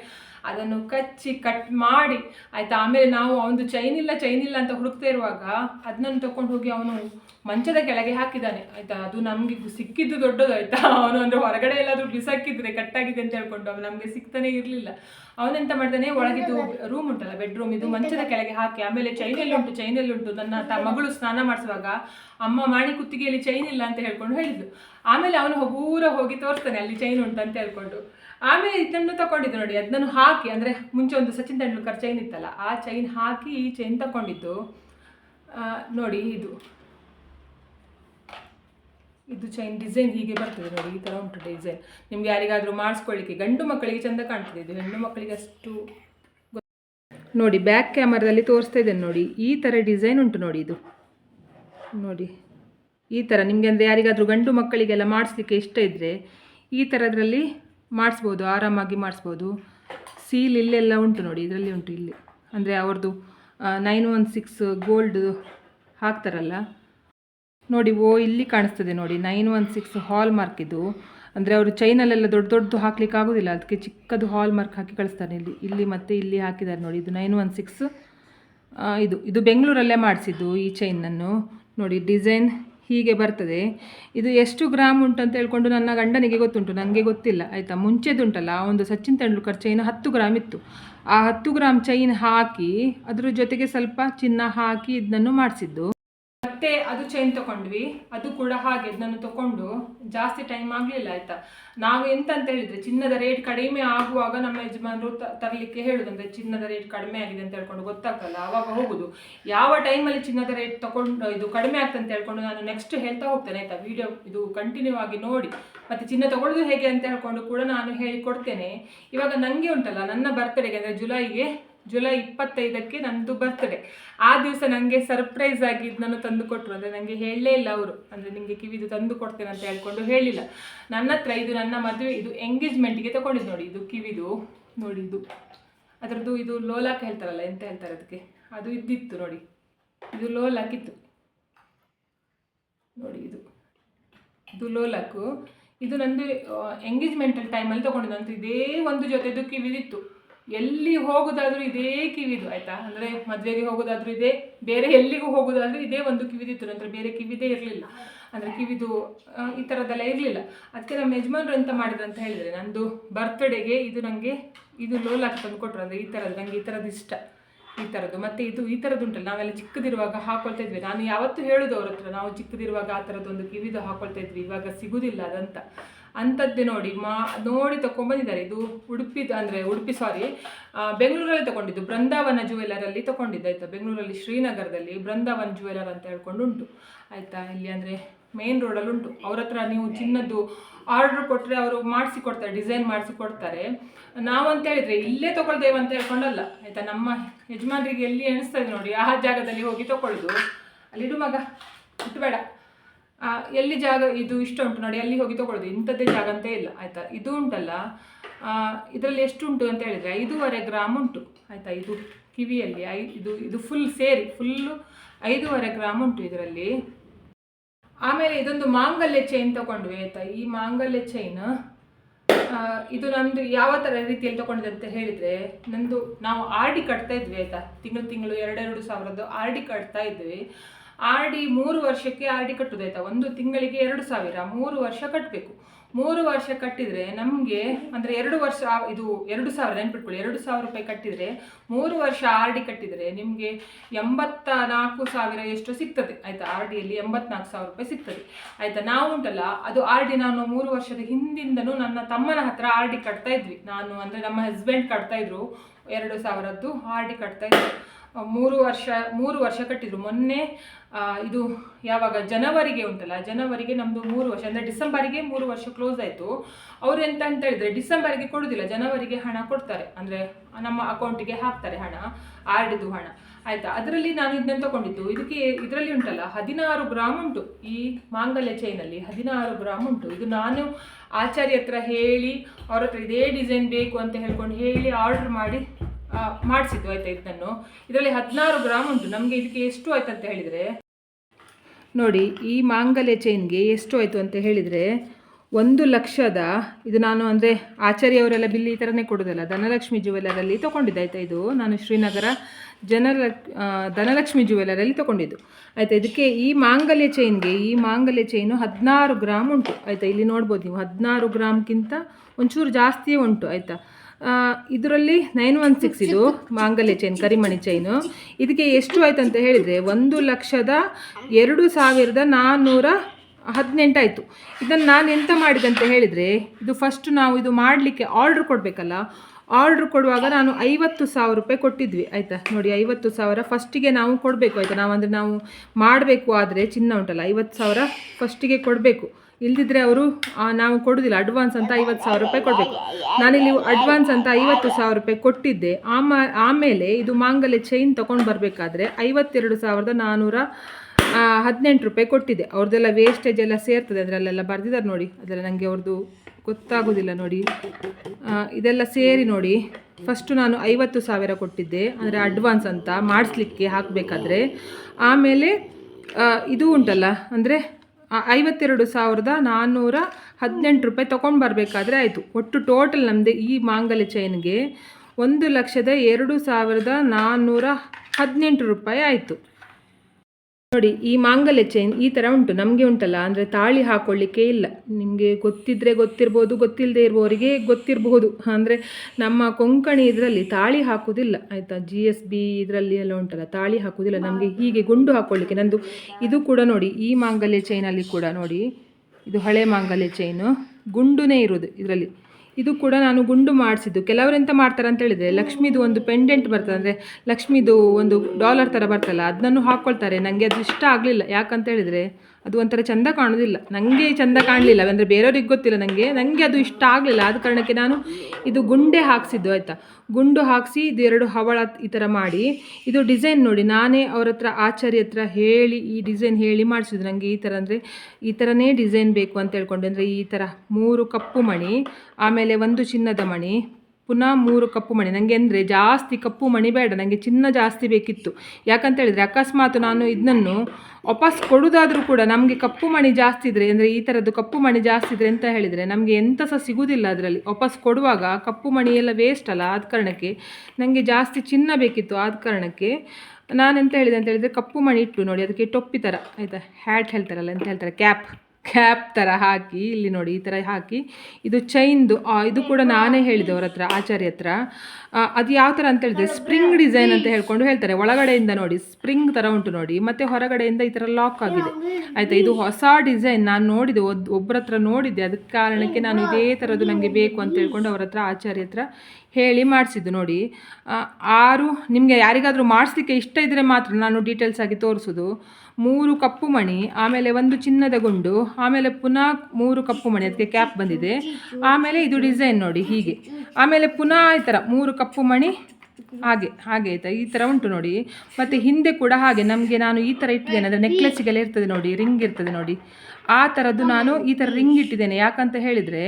A: ಅದನ್ನು ಕಚ್ಚಿ ಕಟ್ ಮಾಡಿ, ಆಯ್ತಾ? ಆಮೇಲೆ ನಾವು ಅವನು ಚೈನ್ ಇಲ್ಲ ಚೈನ್ ಇಲ್ಲ ಅಂತ ಹುಡುಕ್ತಾ ಇರುವಾಗ ಅದನ್ನ ತಗೊಂಡು ಹೋಗಿ ಅವನು ಮಂಚದ ಕೆಳಗೆ ಹಾಕಿದ್ದಾನೆ. ಆಯ್ತಾ? ಅದು ನಮಗೆ ಸಿಕ್ಕಿದ್ದು ದೊಡ್ಡದು ಆಯ್ತಾ? ಅವನು ಅಂದ್ರೆ ಹೊರಗಡೆ ಎಲ್ಲಾದ್ರೂ ಬಿಸಾಕಿದ್ರೆ ಕಟ್ಟಾಗಿದೆ ಅಂತ ಹೇಳ್ಕೊಂಡು ಅವನು ನಮಗೆ ಸಿಗ್ತಾನೆ ಇರಲಿಲ್ಲ. ಅವನೆಂತ ಮಾಡ್ತಾನೆ? ಒಳಗಿದ್ದು ರೂಮ್ ಉಂಟಲ್ಲ ಬೆಡ್ರೂಮ್ ಇದು ಮಂಚದ ಕೆಳಗೆ ಹಾಕಿ ಆಮೇಲೆ ಚೈನಲ್ಲಿ ಉಂಟು ಚೈನಲ್ಲಿ ಉಂಟು. ನನ್ನ ತ ಮಗಳು ಸ್ನಾನ ಮಾಡಿಸುವಾಗ ಅಮ್ಮ ಮಾಣಿ ಕುತ್ತಿಗೆಯಲ್ಲಿ ಚೈನ್ ಇಲ್ಲ ಅಂತ ಹೇಳ್ಕೊಂಡು ಹೇಳಿದ್ದು ಆಮೇಲೆ ಅವನು ಹಗೂರ ಹೋಗಿ ತೋರಿಸ್ತಾನೆ ಅಲ್ಲಿ ಚೈನ್ ಉಂಟು ಅಂತ ಹೇಳ್ಕೊಂಡು. ಆಮೇಲೆ ಇದನ್ನು ತಗೊಂಡಿದ್ದು ನೋಡಿ ಅದನ್ನು ಹಾಕಿ ಅಂದರೆ ಮುಂಚೆ ಒಂದು ಸಚಿನ್ ತೆಂಡೂಲ್ಕರ್ ಚೈನ್ ಇತ್ತಲ್ಲ ಆ ಚೈನ್ ಹಾಕಿ ಈ ಚೈನ್ ತಗೊಂಡಿದ್ದು ಆ, ನೋಡಿ ಇದು. ಇದು ಚೈನ್ ಡಿಸೈನ್ ಹೀಗೆ ಬರ್ತದೆ ನೋಡಿ, ಈ ಥರ ಉಂಟು ಡಿಸೈನ್ ನಿಮ್ಗೆ ಯಾರಿಗಾದರೂ ಮಾಡಿಸ್ಕೊಳ್ಳಿಕ್ಕೆ, ಗಂಡು ಮಕ್ಕಳಿಗೆ ಚಂದ ಕಾಣ್ತದೆ ಇದು. ಹೆಣ್ಣು ಮಕ್ಕಳಿಗೆ ಅಷ್ಟು ನೋಡಿ ಬ್ಯಾಕ್ ಕ್ಯಾಮರಾದಲ್ಲಿ ತೋರಿಸ್ತಾ ಇದ್ದೇನೆ ನೋಡಿ, ಈ ಥರ ಡಿಸೈನ್ ಉಂಟು ನೋಡಿ ಇದು. ನೋಡಿ, ಈ ಥರ ನಿಮಗೆ ಅಂದರೆ ಯಾರಿಗಾದರೂ ಗಂಡು ಮಕ್ಕಳಿಗೆಲ್ಲ ಮಾಡಿಸ್ಲಿಕ್ಕೆ ಇಷ್ಟ ಇದ್ದರೆ ಈ ಥರದ್ರಲ್ಲಿ ಮಾಡಿಸ್ಬೋದು, ಆರಾಮಾಗಿ ಮಾಡಿಸ್ಬೋದು. ಸೀಲ್ ಇಲ್ಲೆಲ್ಲ ಉಂಟು ನೋಡಿ, ಇದರಲ್ಲಿ ಉಂಟು ಇಲ್ಲಿ. ಅಂದರೆ ಅವ್ರದ್ದು ನೈನ್ ಒನ್ ಸಿಕ್ಸ್ ಗೋಲ್ಡ್ ಹಾಕ್ತಾರಲ್ಲ. ನೋಡಿ, ಓ, ಇಲ್ಲಿ ಕಾಣಿಸ್ತದೆ ನೋಡಿ, nine one six hallmark ಇದು. ಅಂದರೆ ಅವರು ಚೈನಲ್ಲೆಲ್ಲ ದೊಡ್ಡ ದೊಡ್ಡದು ಹಾಕ್ಲಿಕ್ಕೆ ಆಗೋದಿಲ್ಲ ಅದಕ್ಕೆ ಚಿಕ್ಕದು ಹಾಲ್ ಮಾರ್ಕ್ ಹಾಕಿ ಕಳಿಸ್ತಾರೆ ಇಲ್ಲಿ. ಇಲ್ಲಿ ಮತ್ತು ಇಲ್ಲಿ ಹಾಕಿದ್ದಾರೆ ನೋಡಿ, ಇದು ನೈನ್ ಒನ್ ಸಿಕ್ಸ್ ಇದು. ಇದು ಬೆಂಗಳೂರಲ್ಲೇ ಮಾಡಿಸಿದ್ದು ಈ ಚೈನನ್ನು ನೋಡಿ ಡಿಸೈನ್ ಹೀಗೆ ಬರ್ತದೆ. ಇದು ಎಷ್ಟು ಗ್ರಾಮ್ ಉಂಟು ಅಂತ ಹೇಳ್ಕೊಂಡು ನನ್ನ ಗಂಡನಿಗೆ ಗೊತ್ತುಂಟು, ನನಗೆ ಗೊತ್ತಿಲ್ಲ, ಆಯಿತಾ? ಮುಂಚೆದುಂಟಲ್ಲ, ಆ ಒಂದು ಸಚಿನ್ ತೆಂಡೂಲ್ಕರ್ ಚೈನ್ ಹತ್ತು ಗ್ರಾಮ್ ಇತ್ತು. ಆ ಹತ್ತು ಗ್ರಾಮ್ ಚೈನ್ ಹಾಕಿ ಅದ್ರ ಜೊತೆಗೆ ಸ್ವಲ್ಪ ಚಿನ್ನ ಹಾಕಿ ಇದನ್ನು ಮಾಡಿಸಿದ್ದು. ಮತ್ತೆ ಅದು ಚೈನ್ ತಗೊಂಡ್ವಿ ಅದು ಕೂಡ ಹಾಗೆ ಅದನ್ನು ತಗೊಂಡು ಜಾಸ್ತಿ ಟೈಮ್ ಆಗಲಿಲ್ಲ ಆಯ್ತಾ. ನಾವು ಎಂತ ಅಂತ ಹೇಳಿದ್ರೆ ಚಿನ್ನದ ರೇಟ್ ಕಡಿಮೆ ಆಗುವಾಗ ನಮ್ಮ ಯಜಮಾನರು ತರಲಿಕ್ಕೆ ತರ್ಲಿಕ್ಕೆ ಹೇಳುದು ಅಂದ್ರೆ ಚಿನ್ನದ ರೇಟ್ ಕಡಿಮೆ ಆಗಿದೆ ಅಂತ ಹೇಳ್ಕೊಂಡು ಗೊತ್ತಾಗಲ್ಲ, ಆವಾಗ ಹೋಗುದು. ಯಾವ ಟೈಮಲ್ಲಿ ಚಿನ್ನದ ರೇಟ್ ತಗೊಂಡು ಇದು ಕಡಿಮೆ ಆಗ್ತದೆ ಅಂತ ಹೇಳ್ಕೊಂಡು ನಾನು ನೆಕ್ಸ್ಟ್ ಹೇಳ್ತಾ ಹೋಗ್ತೇನೆ ಆಯ್ತಾ. ವಿಡಿಯೋ ಇದು ಕಂಟಿನ್ಯೂ ಆಗಿ ನೋಡಿ. ಮತ್ತೆ ಚಿನ್ನ ತಗೊಳ್ಳೋದು ಹೇಗೆ ಅಂತ ಹೇಳ್ಕೊಂಡು ಕೂಡ ನಾನು ಹೇಳಿಕೊಡ್ತೇನೆ. ಇವಾಗ ನನಗೆ ಉಂಟಲ್ಲ, ನನ್ನ ಬರ್ತಡೆಗೆ ಅಂದರೆ ಜುಲೈಗೆ ಜುಲೈ ಇಪ್ಪತ್ತೈದಕ್ಕೆ ನಂದು ಬರ್ತ್ಡೇ ಆ ದಿವಸ ನನಗೆ ಸರ್ಪ್ರೈಸ್ ಆಗಿ ಇದನ್ನು ತಂದು ಕೊಟ್ಟರು ಅಂದರೆ ನನಗೆ ಹೇಳಲೇ ಇಲ್ಲ ಅವರು. ಅಂದರೆ ನಿಮಗೆ ಕಿವಿದು ತಂದು ಕೊಡ್ತೇನೆ ಅಂತ ಹೇಳ್ಕೊಂಡು ಹೇಳಿಲ್ಲ. ನನ್ನ ಹತ್ರ ಇದು ನನ್ನ ಮದುವೆ, ಇದು ಎಂಗೇಜ್ಮೆಂಟ್ಗೆ ತಗೊಂಡಿದ್ದು ನೋಡಿ. ಇದು ಕಿವಿದು, ನೋಡಿ ಇದು. ಅದರದ್ದು ಇದು ಲೋಲಾಕ್ ಹೇಳ್ತಾರಲ್ಲ, ಎಂತ ಹೇಳ್ತಾರೆ ಅದಕ್ಕೆ? ಅದು ಇದ್ದಿತ್ತು ನೋಡಿ. ಇದು ಲೋಲಾಕ್ ಇತ್ತು. ನೋಡಿ ಇದು. ಇದು ಲೋಲಾಕು. ಇದು ನಂದು ಎಂಗೇಜ್ಮೆಂಟಲ್ ಟೈಮಲ್ಲಿ ತೊಗೊಂಡಿದ್ದು. ಅಂತ ಇದೇ ಒಂದು ಜೊತೆದು ಕಿವಿದಿತ್ತು. ಎಲ್ಲಿ ಹೋಗೋದಾದರೂ ಇದೇ ಕಿವಿದು, ಆಯಿತಾ? ಅಂದರೆ ಮದುವೆಗೆ ಹೋಗೋದಾದರೂ ಇದೆ, ಬೇರೆ ಎಲ್ಲಿಗೂ ಹೋಗೋದಾದರೂ ಇದೇ ಒಂದು ಕಿವಿದಿತ್ತು. ನಂತರ ಬೇರೆ ಕಿವಿದೇ ಇರಲಿಲ್ಲ. ಅಂದರೆ ಕಿವಿದು ಈ ಥರದ್ದೆಲ್ಲ ಇರಲಿಲ್ಲ. ಅದಕ್ಕೆ ನಮ್ಮ ಯಜಮಾನ್ರು ಎಂತ ಮಾಡಿದ್ರು ಅಂತ ಹೇಳಿದರೆ, ನಂದು ಬರ್ತ್ಡೇಗೆ ಇದು ನನಗೆ ಇದು ಲೋಲಾಕ್ ತಂದು ಕೊಟ್ಟರು ಅಂದರೆ ಈ ಥರದ್ದು ನನಗೆ ಈ ಥರದ್ದು ಇಷ್ಟ. ಈ ಥರದ್ದು ಮತ್ತು ಇದು, ಈ ಥರದ್ದು ಉಂಟಲ್ಲ, ನಾವೆಲ್ಲ ಚಿಕ್ಕದಿರುವಾಗ ಹಾಕೊಳ್ತಾ ಇದ್ವಿ. ನಾನು ಯಾವತ್ತೂ ಹೇಳೋದು ಅವ್ರ ಹತ್ರ, ನಾವು ಚಿಕ್ಕದಿರುವಾಗ ಆ ಥರದ್ದೊಂದು ಕಿವಿದು ಹಾಕೊಳ್ತಾ ಇದ್ವಿ. ಇವಾಗ ಸಿಗುದಿಲ್ಲ ಅದಂತ. ಅಂಥದ್ದೇ ನೋಡಿ ಮಾ ನೋಡಿ ತಗೊಂಡ್ಬಂದಿದ್ದಾರೆ ಇದು ಉಡುಪಿ ಅಂದರೆ ಉಡುಪಿ ಸಾರಿ ಬೆಂಗಳೂರಲ್ಲಿ ತಗೊಂಡಿದ್ದು. ಬೃಂದಾವನ ಜುವೆಲರಲ್ಲಿ ತಗೊಂಡಿದ್ದು. ಆಯಿತಾ? ಬೆಂಗಳೂರಲ್ಲಿ ಶ್ರೀನಗರದಲ್ಲಿ ಬೃಂದಾವನ್ ಜುವೆಲರ್ ಅಂತ ಹೇಳ್ಕೊಂಡು ಉಂಟು. ಆಯಿತಾ? ಇಲ್ಲಿ ಅಂದರೆ ಮೇನ್ ರೋಡಲ್ಲಿ ಉಂಟು. ಅವ್ರ ಹತ್ರ ನೀವು ಚಿನ್ನದ್ದು ಆರ್ಡ್ರ್ ಕೊಟ್ಟರೆ ಅವರು ಮಾಡಿಸಿಕೊಡ್ತಾರೆ ಡಿಸೈನ್ ಮಾಡಿಸಿ ಕೊಡ್ತಾರೆ ಅಂತ ಹೇಳಿದರೆ ಇಲ್ಲೇ ತೊಗೊಳ್ದೇವೆ ಅಂತ ಹೇಳ್ಕೊಂಡಲ್ಲ. ಆಯಿತಾ? ನಮ್ಮ ಯಜಮಾನರಿಗೆ ಎಲ್ಲಿ ಎಣಿಸ್ತದೆ ನೋಡಿ ಆ ಜಾಗದಲ್ಲಿ ಹೋಗಿ ತೊಗೊಳ್ಳೋದು ಅಲ್ಲಿಡು ಮಗ ಇಟ್ಟು ಆ, ಎಲ್ಲಿ ಜಾಗ ಇದು ಇಷ್ಟು ಉಂಟು ನೋಡಿ, ಅಲ್ಲಿ ಹೋಗಿ ತಗೊಳ್ಳೋದು. ಇಂಥದ್ದೇ ಜಾಗ ಅಂತ ಇಲ್ಲ, ಆಯಿತಾ? ಇದು ಉಂಟಲ್ಲ ಇದರಲ್ಲಿ ಎಷ್ಟು ಉಂಟು ಅಂತ ಹೇಳಿದರೆ ಐದೂವರೆ ಗ್ರಾಮ್ ಉಂಟು, ಆಯಿತಾ? ಇದು ಕಿವಿಯಲ್ಲಿ, ಐ, ಇದು ಇದು ಫುಲ್ ಸೇರಿ ಫುಲ್ಲು ಐದೂವರೆ ಗ್ರಾಮ್ ಉಂಟು ಇದರಲ್ಲಿ. ಆಮೇಲೆ ಇದೊಂದು ಮಾಂಗಲ್ಯ ಚೈನ್ ತಗೊಂಡ್ವಿ, ಆಯಿತಾ? ಈ ಮಾಂಗಲ್ಯ ಚೈನ್ ಇದು ನಂದು ಯಾವ ಥರ ರೀತಿಯಲ್ಲಿ ತಗೊಂಡಿದೆ ಅಂತ ಹೇಳಿದರೆ, ನಂದು ನಾವು ಆರ್ ಡಿ ಕಟ್ತಾ ಇದ್ವಿ, ಆಯಿತಾ? ತಿಂಗಳು ತಿಂಗಳು, ಎರಡೆರಡು ಸಾವಿರದ್ದು ಆರ್ ಡಿ ಕಟ್ತಾ ಇದ್ವಿ. ಆರ್ ಡಿ ಮೂರು ವರ್ಷಕ್ಕೆ ಆರ್ ಡಿ ಕಟ್ಟುದು ಆಯಿತಾ? ಒಂದು ತಿಂಗಳಿಗೆ ಎರಡು ಸಾವಿರ, ಮೂರು ವರ್ಷ ಕಟ್ಟಬೇಕು ಮೂರು ವರ್ಷ ಕಟ್ಟಿದರೆ ನಮಗೆ ಅಂದರೆ ಎರಡು ವರ್ಷ ಇದು ಎರಡು ಸಾವಿರ ನೆನ್ಪಿಟ್ಕೊಳ್ಳಿ, ಎರಡು ಸಾವಿರ ರೂಪಾಯಿ ಕಟ್ಟಿದರೆ ಮೂರು ವರ್ಷ ಆರ್ ಡಿ ಕಟ್ಟಿದರೆ ನಿಮಗೆ ಎಂಬತ್ತ ನಾಲ್ಕು ಸಾವಿರ ಎಷ್ಟು ಸಿಗ್ತದೆ? ಆಯಿತಾ? ಆರ್ ಡಿಯಲ್ಲಿ ಎಂಬತ್ನಾಲ್ಕು ಸಾವಿರ ರೂಪಾಯಿ ಸಿಗ್ತದೆ. ಆಯಿತಾ? ನಾವು ಉಂಟಲ್ಲ, ಅದು ಆರ್ ಡಿ ನಾನು ಮೂರು ವರ್ಷದ ಹಿಂದಿಂದನೂ ನನ್ನ ತಮ್ಮನ ಹತ್ರ ಆರ್ ಡಿ ಕಟ್ತಾ ಇದ್ವಿ. ನಾನು ಅಂದರೆ ನಮ್ಮ ಹಸ್ಬೆಂಡ್ ಕಟ್ತಾ ಇದ್ರು. ಎರಡು ಸಾವಿರದ್ದು ಆರ್ ಡಿ ಕಟ್ತಾ ಇದ್ರು. ಮೂರು ವರ್ಷ ಮೂರು ವರ್ಷ ಕಟ್ಟಿದ್ರು. ಮೊನ್ನೆ ಇದು ಯಾವಾಗ? ಜನವರಿಗೆ ಉಂಟಲ್ಲ? ಜನವರಿಗೆ ನಮ್ಮದು ಮೂರು ವರ್ಷ, ಅಂದರೆ ಡಿಸೆಂಬರಿಗೆ ಮೂರು ವರ್ಷ ಕ್ಲೋಸ್ ಆಯಿತು. ಅವ್ರು ಎಂತ ಅಂತ ಹೇಳಿದ್ರೆ, ಡಿಸೆಂಬರಿಗೆ ಕೊಡೋದಿಲ್ಲ, ಜನವರಿಗೆ ಹಣ ಕೊಡ್ತಾರೆ. ಅಂದರೆ ನಮ್ಮ ಅಕೌಂಟಿಗೆ ಹಾಕ್ತಾರೆ ಹಣ ಆರ್ ಡಿದು ಹಣ. ಆಯಿತಾ? ಅದರಲ್ಲಿ ನಾನು ಇದನ್ನ ತಗೊಂಡಿದ್ದು. ಇದಕ್ಕೆ ಇದರಲ್ಲಿ ಉಂಟಲ್ಲ, ಹದಿನಾರು ಗ್ರಾಮ್ ಉಂಟು. ಈ ಮಾಂಗಲ್ಯ ಚೈನಲ್ಲಿ ಹದಿನಾರು ಗ್ರಾಮ್ ಉಂಟು. ಇದು ನಾನು ಆಚಾರ್ಯ ಹತ್ರ ಹೇಳಿ, ಅವ್ರ ಹತ್ರ ಇದೇ ಡಿಸೈನ್ ಬೇಕು ಅಂತ ಹೇಳ್ಕೊಂಡು ಹೇಳಿ ಆರ್ಡರ್ ಮಾಡಿ ಮಾಡಿಸಿದ್ದು ಆಯಿತಾ ಇದನ್ನು? ಇದರಲ್ಲಿ ಹದಿನಾರು ಗ್ರಾಮ್ ಉಂಟು. ನಮಗೆ ಇದಕ್ಕೆ ಎಷ್ಟು ಆಯ್ತು ಅಂತ ಹೇಳಿದರೆ? ನೋಡಿ, ಈ ಮಾಂಗಲ್ಯ ಚೈನ್ಗೆ ಎಷ್ಟು ಆಯಿತು ಅಂತ ಹೇಳಿದರೆ, ಒಂದು ಲಕ್ಷದ, ಇದು ನಾನು ಅಂದರೆ ಆಚಾರ್ಯವರೆಲ್ಲ ಬಿಲ್ಲಿ ಈ ಥರನೇ ಕೊಡೋದಲ್ಲ, ಧನಲಕ್ಷ್ಮಿ ಜುವೆಲ್ಲರಲ್ಲಿ ತೊಗೊಂಡಿದ್ದು ಆಯಿತಾ ಇದು? ನಾನು ಶ್ರೀನಗರ ಜನರ ಧನಲಕ್ಷ್ಮಿ ಜ್ಯುವೆಲರಲ್ಲಿ ತೊಗೊಂಡಿದ್ದು. ಆಯಿತಾ, ಇದಕ್ಕೆ ಈ ಮಾಂಗಲ್ಯ ಚೈನ್ಗೆ ಈ ಮಾಂಗಲ್ಯ ಚೈನು ಹದಿನಾರು ಗ್ರಾಮ್ ಉಂಟು. ಆಯಿತಾ, ಇಲ್ಲಿ ನೋಡ್ಬೋದು ನೀವು, ಹದಿನಾರು ಗ್ರಾಮ್ಗಿಂತ ಒಂಚೂರು ಜಾಸ್ತಿಯೇ ಉಂಟು, ಆಯಿತಾ? ಇದರಲ್ಲಿ ನೈನ್ ಒನ್ ಸಿಕ್ಸ್ ಇದು ಮಾಂಗಲ್ಯ ಚೈನ್ ಕರಿಮಣಿ ಚೈನು ಇದಕ್ಕೆ ಎಷ್ಟು ಆಯ್ತು ಅಂತ ಹೇಳಿದರೆ ಒಂದು ಲಕ್ಷದ ಎರಡು ಸಾವಿರದ ನಾನ್ನೂರ ಹದಿನೆಂಟಾಯಿತು ಇದನ್ನು ನಾನು ಎಂತ ಮಾಡಿದೆ ಅಂತ ಹೇಳಿದರೆ ಇದು ಫಸ್ಟ್ ನಾವು ಇದು ಮಾಡಲಿಕ್ಕೆ ಆರ್ಡ್ರ್ ಕೊಡಬೇಕಲ್ಲ ಆರ್ಡ್ರ್ ಕೊಡುವಾಗ ನಾನು ಐವತ್ತು ಸಾವಿರ ರೂಪಾಯಿ ಕೊಟ್ಟಿದ್ವಿ ಆಯಿತಾ? ನೋಡಿ ಐವತ್ತು ಸಾವಿರ ಫಸ್ಟಿಗೆ ನಾವು ಕೊಡಬೇಕು ಆಯಿತಾ? ನಾವು ಅಂದರೆ ನಾವು ಮಾಡಬೇಕು ಆದರೆ ಚಿನ್ನ ಉಂಟಲ್ಲ ಐವತ್ತು ಸಾವಿರ ಫಸ್ಟಿಗೆ ಕೊಡಬೇಕು. ಇಲ್ದಿದ್ರೆ ಅವರು ನಾವು ಕೊಡೋದಿಲ್ಲ. ಅಡ್ವಾನ್ಸ್ ಅಂತ ಐವತ್ತು ಸಾವಿರ ರೂಪಾಯಿ ಕೊಡಬೇಕು. ನಾನಿಲ್ಲಿ ಅಡ್ವಾನ್ಸ್ ಅಂತ ಐವತ್ತು ಸಾವಿರ ರೂಪಾಯಿ ಕೊಟ್ಟಿದ್ದೆ. ಆಮ ಆಮೇಲೆ ಇದು ಮಾಂಗಲ್ಯ ಚೈನ್ ತೊಗೊಂಡು ಬರಬೇಕಾದ್ರೆ ಐವತ್ತೆರಡು ಸಾವಿರದ ನಾನ್ನೂರ ಹದಿನೆಂಟು ರೂಪಾಯಿ ಕೊಟ್ಟಿದ್ದೆ. ಅವ್ರದ್ದೆಲ್ಲ ವೇಸ್ಟೇಜ್ ಎಲ್ಲ ಸೇರ್ತದೆ ಅದರಲ್ಲೆಲ್ಲ ಬರೆದಿದ್ದಾರೆ ನೋಡಿ. ಅದೆಲ್ಲ ನನಗೆ ಅವ್ರದ್ದು ಗೊತ್ತಾಗೋದಿಲ್ಲ ನೋಡಿ. ಇದೆಲ್ಲ ಸೇರಿ ನೋಡಿ. ಫಸ್ಟು ನಾನು ಐವತ್ತು ಸಾವಿರ ಕೊಟ್ಟಿದ್ದೆ. ಅಂದರೆ ಅಡ್ವಾನ್ಸ್ ಅಂತ ಮಾಡಿಸ್ಲಿಕ್ಕೆ ಹಾಕಬೇಕಾದ್ರೆ. ಆಮೇಲೆ ಇದು ಉಂಟಲ್ಲ, ಅಂದರೆ ಐವತ್ತೆರಡು ಸಾವಿರದ ನಾನ್ನೂರ ಹದಿನೆಂಟು ರೂಪಾಯಿ ತೊಗೊಂಡು ಬರಬೇಕಾದ್ರೆ ಆಯಿತು. ಒಟ್ಟು ಟೋಟಲ್ ನಮ್ಮದು ಈ ಮಾಂಗಲ್ಯ ಚೈನ್ಗೆ ಒಂದು ಲಕ್ಷದ ಎರಡು ಸಾವಿರದ ನಾನ್ನೂರ ಹದಿನೆಂಟು ರೂಪಾಯಿ ಆಯಿತು. ನೋಡಿ, ಈ ಮಾಂಗಲ್ಯ ಚೈನ್ ಈ ಥರ ಉಂಟು, ನಮಗೆ ಉಂಟಲ್ಲ, ಅಂದರೆ ತಾಳಿ ಹಾಕೊಳ್ಳಿಕ್ಕೆ ಇಲ್ಲ. ನಿಮಗೆ ಗೊತ್ತಿದ್ರೆ ಗೊತ್ತಿರ್ಬೋದು ಗೊತ್ತಿಲ್ಲದೆ ಇರುವವರಿಗೆ ಗೊತ್ತಿರಬಹುದು. ಅಂದರೆ ನಮ್ಮ ಕೊಂಕಣಿ ಇದರಲ್ಲಿ ತಾಳಿ ಹಾಕೋದಿಲ್ಲ, ಆಯಿತಾ? ಜಿ ಎಸ್ ಬಿ ಇದರಲ್ಲಿ ಎಲ್ಲ ಉಂಟಲ್ಲ, ತಾಳಿ ಹಾಕೋದಿಲ್ಲ, ನಮಗೆ ಹೀಗೆ ಗುಂಡು ಹಾಕ್ಕೊಳ್ಳಿಕ್ಕೆ ನಂದು ಇದು ಕೂಡ ನೋಡಿ, ಈ ಮಾಂಗಲ್ಯ ಚೈನಲ್ಲಿ ಕೂಡ ನೋಡಿ, ಇದು ಹಳೆ ಮಾಂಗಲ್ಯ ಚೈನು ಗುಂಡುನೇ ಇರೋದು ಇದರಲ್ಲಿ. ಇದು ಕೂಡ ನಾನು ಗುಂಡು ಮಾಡಿಸಿದ್ದು. ಕೆಲವರು ಎಂತ ಮಾಡ್ತಾರೆ ಅಂತ ಹೇಳಿದರೆ, ಲಕ್ಷ್ಮಿದು ಒಂದು ಪೆಂಡೆಂಟ್ ಬರ್ತದೆ. ಅಂದರೆ ಲಕ್ಷ್ಮಿದು ಒಂದು ಡಾಲರ್ ಥರ ಬರ್ತಲ್ಲ ಅದನ್ನು ಹಾಕ್ಕೊಳ್ತಾರೆ ನನಗೆ ಅದು ಇಷ್ಟ ಆಗಲಿಲ್ಲ. ಯಾಕಂತ ಹೇಳಿದರೆ ಅದು ಒಂಥರ ಚಂದ ಕಾಣೋದಿಲ್ಲ. ನನಗೆ ಚಂದ ಕಾಣಲಿಲ್ಲ, ಅಂದರೆ ಬೇರೆಯವ್ರಿಗೆ ಗೊತ್ತಿಲ್ಲ ನನಗೆ ನನಗೆ ಅದು ಇಷ್ಟ ಆಗಲಿಲ್ಲ. ಆದ ಕಾರಣಕ್ಕೆ ನಾನು ಇದು ಗುಂಡೆ ಹಾಕ್ಸಿದ್ದು, ಆಯಿತಾ? ಗುಂಡು ಹಾಕಿಸಿ ಇದು ಎರಡು ಹವಳ ಈ ಥರ ಮಾಡಿ. ಇದು ಡಿಸೈನ್ ನೋಡಿ, ನಾನೇ ಅವ್ರ ಹತ್ರ, ಆಚಾರ್ಯ ಹತ್ರ ಹೇಳಿ, ಈ ಡಿಸೈನ್ ಹೇಳಿ ಮಾಡಿಸಿದ್ದು. ನನಗೆ ಈ ಥರ ಅಂದರೆ, ಈ ಥರನೇ ಡಿಸೈನ್ ಬೇಕು ಅಂತ ಹೇಳ್ಕೊಂಡು, ಅಂದರೆ ಈ ಥರ ಮೂರು ಕಪ್ಪು ಮಣಿ, ಆಮೇಲೆ ಒಂದು ಚಿನ್ನದ ಮಣಿ ಪುನಃ ಮೂರು ಕಪ್ಪು ಮಣಿ. ನನಗೆ ಅಂದರೆ ಜಾಸ್ತಿ ಕಪ್ಪು ಮಣಿ ಬೇಡ. ನನಗೆ ಚಿನ್ನ ಜಾಸ್ತಿ ಬೇಕಿತ್ತು. ಯಾಕಂತ ಹೇಳಿದರೆ ಅಕಸ್ಮಾತ್ ನಾನು ಇದನ್ನು ವಾಪಸ್ ಕೊಡೋದಾದರೂ ಕೂಡ ನಮಗೆ ಕಪ್ಪು ಮಣಿ ಜಾಸ್ತಿ ಇದ್ದರೆ ಅಂದರೆ ಈ ಥರದ್ದು ಕಪ್ಪು ಮಣಿ ಜಾಸ್ತಿ ಇದ್ರೆ ಅಂತ ಹೇಳಿದರೆ ನಮಗೆ ಎಂತ ಸಹ ಸಿಗುವುದಿಲ್ಲ ಅದರಲ್ಲಿ. ವಾಪಸ್ ಕೊಡುವಾಗ ಕಪ್ಪು ಮಣಿ ಎಲ್ಲ ವೇಸ್ಟ್ ಅಲ್ಲ. ಆದ ಕಾರಣಕ್ಕೆ ನನಗೆ ಜಾಸ್ತಿ ಚಿನ್ನ ಬೇಕಿತ್ತು. ಆದ ಕಾರಣಕ್ಕೆ ನಾನೆಂತ ಹೇಳಿದೆ ಅಂತ ಹೇಳಿದರೆ ಕಪ್ಪು ಮಣಿ ಇಟ್ಟು ನೋಡಿ. ಅದಕ್ಕೆ ಟೊಪ್ಪಿ ಥರ ಆಯಿತಾ? ಹ್ಯಾಟ್ ಹೇಳ್ತಾರಲ್ಲ, ಅಂತ ಹೇಳ್ತಾರೆ. ಕ್ಯಾಪ್ ಕ್ಯಾಪ್ ಥರ ಹಾಕಿ, ಇಲ್ಲಿ ನೋಡಿ ಈ ಥರ ಹಾಕಿ, ಇದು ಚೈನ್ದು ಇದು ಕೂಡ ನಾನೇ ಹೇಳಿದೆ ಅವ್ರ ಹತ್ರ, ಆಚಾರ್ಯ ಹತ್ರ. ಅದು ಯಾವ ಥರ ಅಂತ ಹೇಳಿದ್ರೆ ಸ್ಪ್ರಿಂಗ್ ಡಿಸೈನ್ ಅಂತ ಹೇಳ್ಕೊಂಡು ಹೇಳ್ತಾರೆ. ಒಳಗಡೆಯಿಂದ ನೋಡಿ ಸ್ಪ್ರಿಂಗ್ ಥರ ಉಂಟು ನೋಡಿ, ಮತ್ತು ಹೊರಗಡೆಯಿಂದ ಈ ಥರ ಲಾಕ್ ಆಗಿದೆ. ಆಯಿತಾ, ಇದು ಹೊಸ ಡಿಸೈನ್ ನಾನು ನೋಡಿದೆ, ಒದ್ ಒಬ್ಬರ ಹತ್ರ ನೋಡಿದ್ದೆ ಅದಕ್ಕೆ ಕಾರಣಕ್ಕೆ ನಾನು ಇದೇ ಥರದ್ದು ನನಗೆ ಬೇಕು ಅಂತ ಹೇಳ್ಕೊಂಡು ಅವ್ರ ಹತ್ರ ಆಚಾರ್ಯ ಹತ್ರ ಹೇಳಿ ಮಾಡಿಸಿದ್ದು ನೋಡಿ. ಆರು, ನಿಮಗೆ ಯಾರಿಗಾದರೂ ಮಾಡಿಸ್ಲಿಕ್ಕೆ ಇಷ್ಟ ಇದ್ದರೆ ಮಾತ್ರ ನಾನು ಡೀಟೇಲ್ಸ್ ಆಗಿ ತೋರಿಸೋದು. ಮೂರು ಕಪ್ಪು ಮಣಿ, ಆಮೇಲೆ ಒಂದು ಚಿನ್ನದ ಗುಂಡು, ಆಮೇಲೆ ಪುನಃ ಮೂರು ಕಪ್ಪು ಮಣಿ, ಅದಕ್ಕೆ ಕ್ಯಾಪ್ ಬಂದಿದೆ. ಆಮೇಲೆ ಇದು ಡಿಸೈನ್ ನೋಡಿ ಹೀಗೆ. ಆಮೇಲೆ ಪುನಃ ಈ ಥರ ಮೂರು ಕಪ್ಪು ಮಣಿ, ಹಾಗೆ ಹಾಗೆ ಆಯ್ತಾ? ಈ ಥರ ಉಂಟು ನೋಡಿ. ಮತ್ತು ಹಿಂದೆ ಕೂಡ ಹಾಗೆ, ನಮಗೆ ನಾನು ಈ ಥರ ಇಟ್ಟಿದ್ದೇನೆ. ಅಂದರೆ ನೆಕ್ಲೆಸ್ಗೆಲ್ಲ ಇರ್ತದೆ ನೋಡಿ ರಿಂಗ್ ಇರ್ತದೆ ನೋಡಿ. ಆ ಥರದ್ದು ನಾನು ಈ ಥರ ರಿಂಗ್ ಇಟ್ಟಿದ್ದೇನೆ. ಯಾಕಂತ ಹೇಳಿದರೆ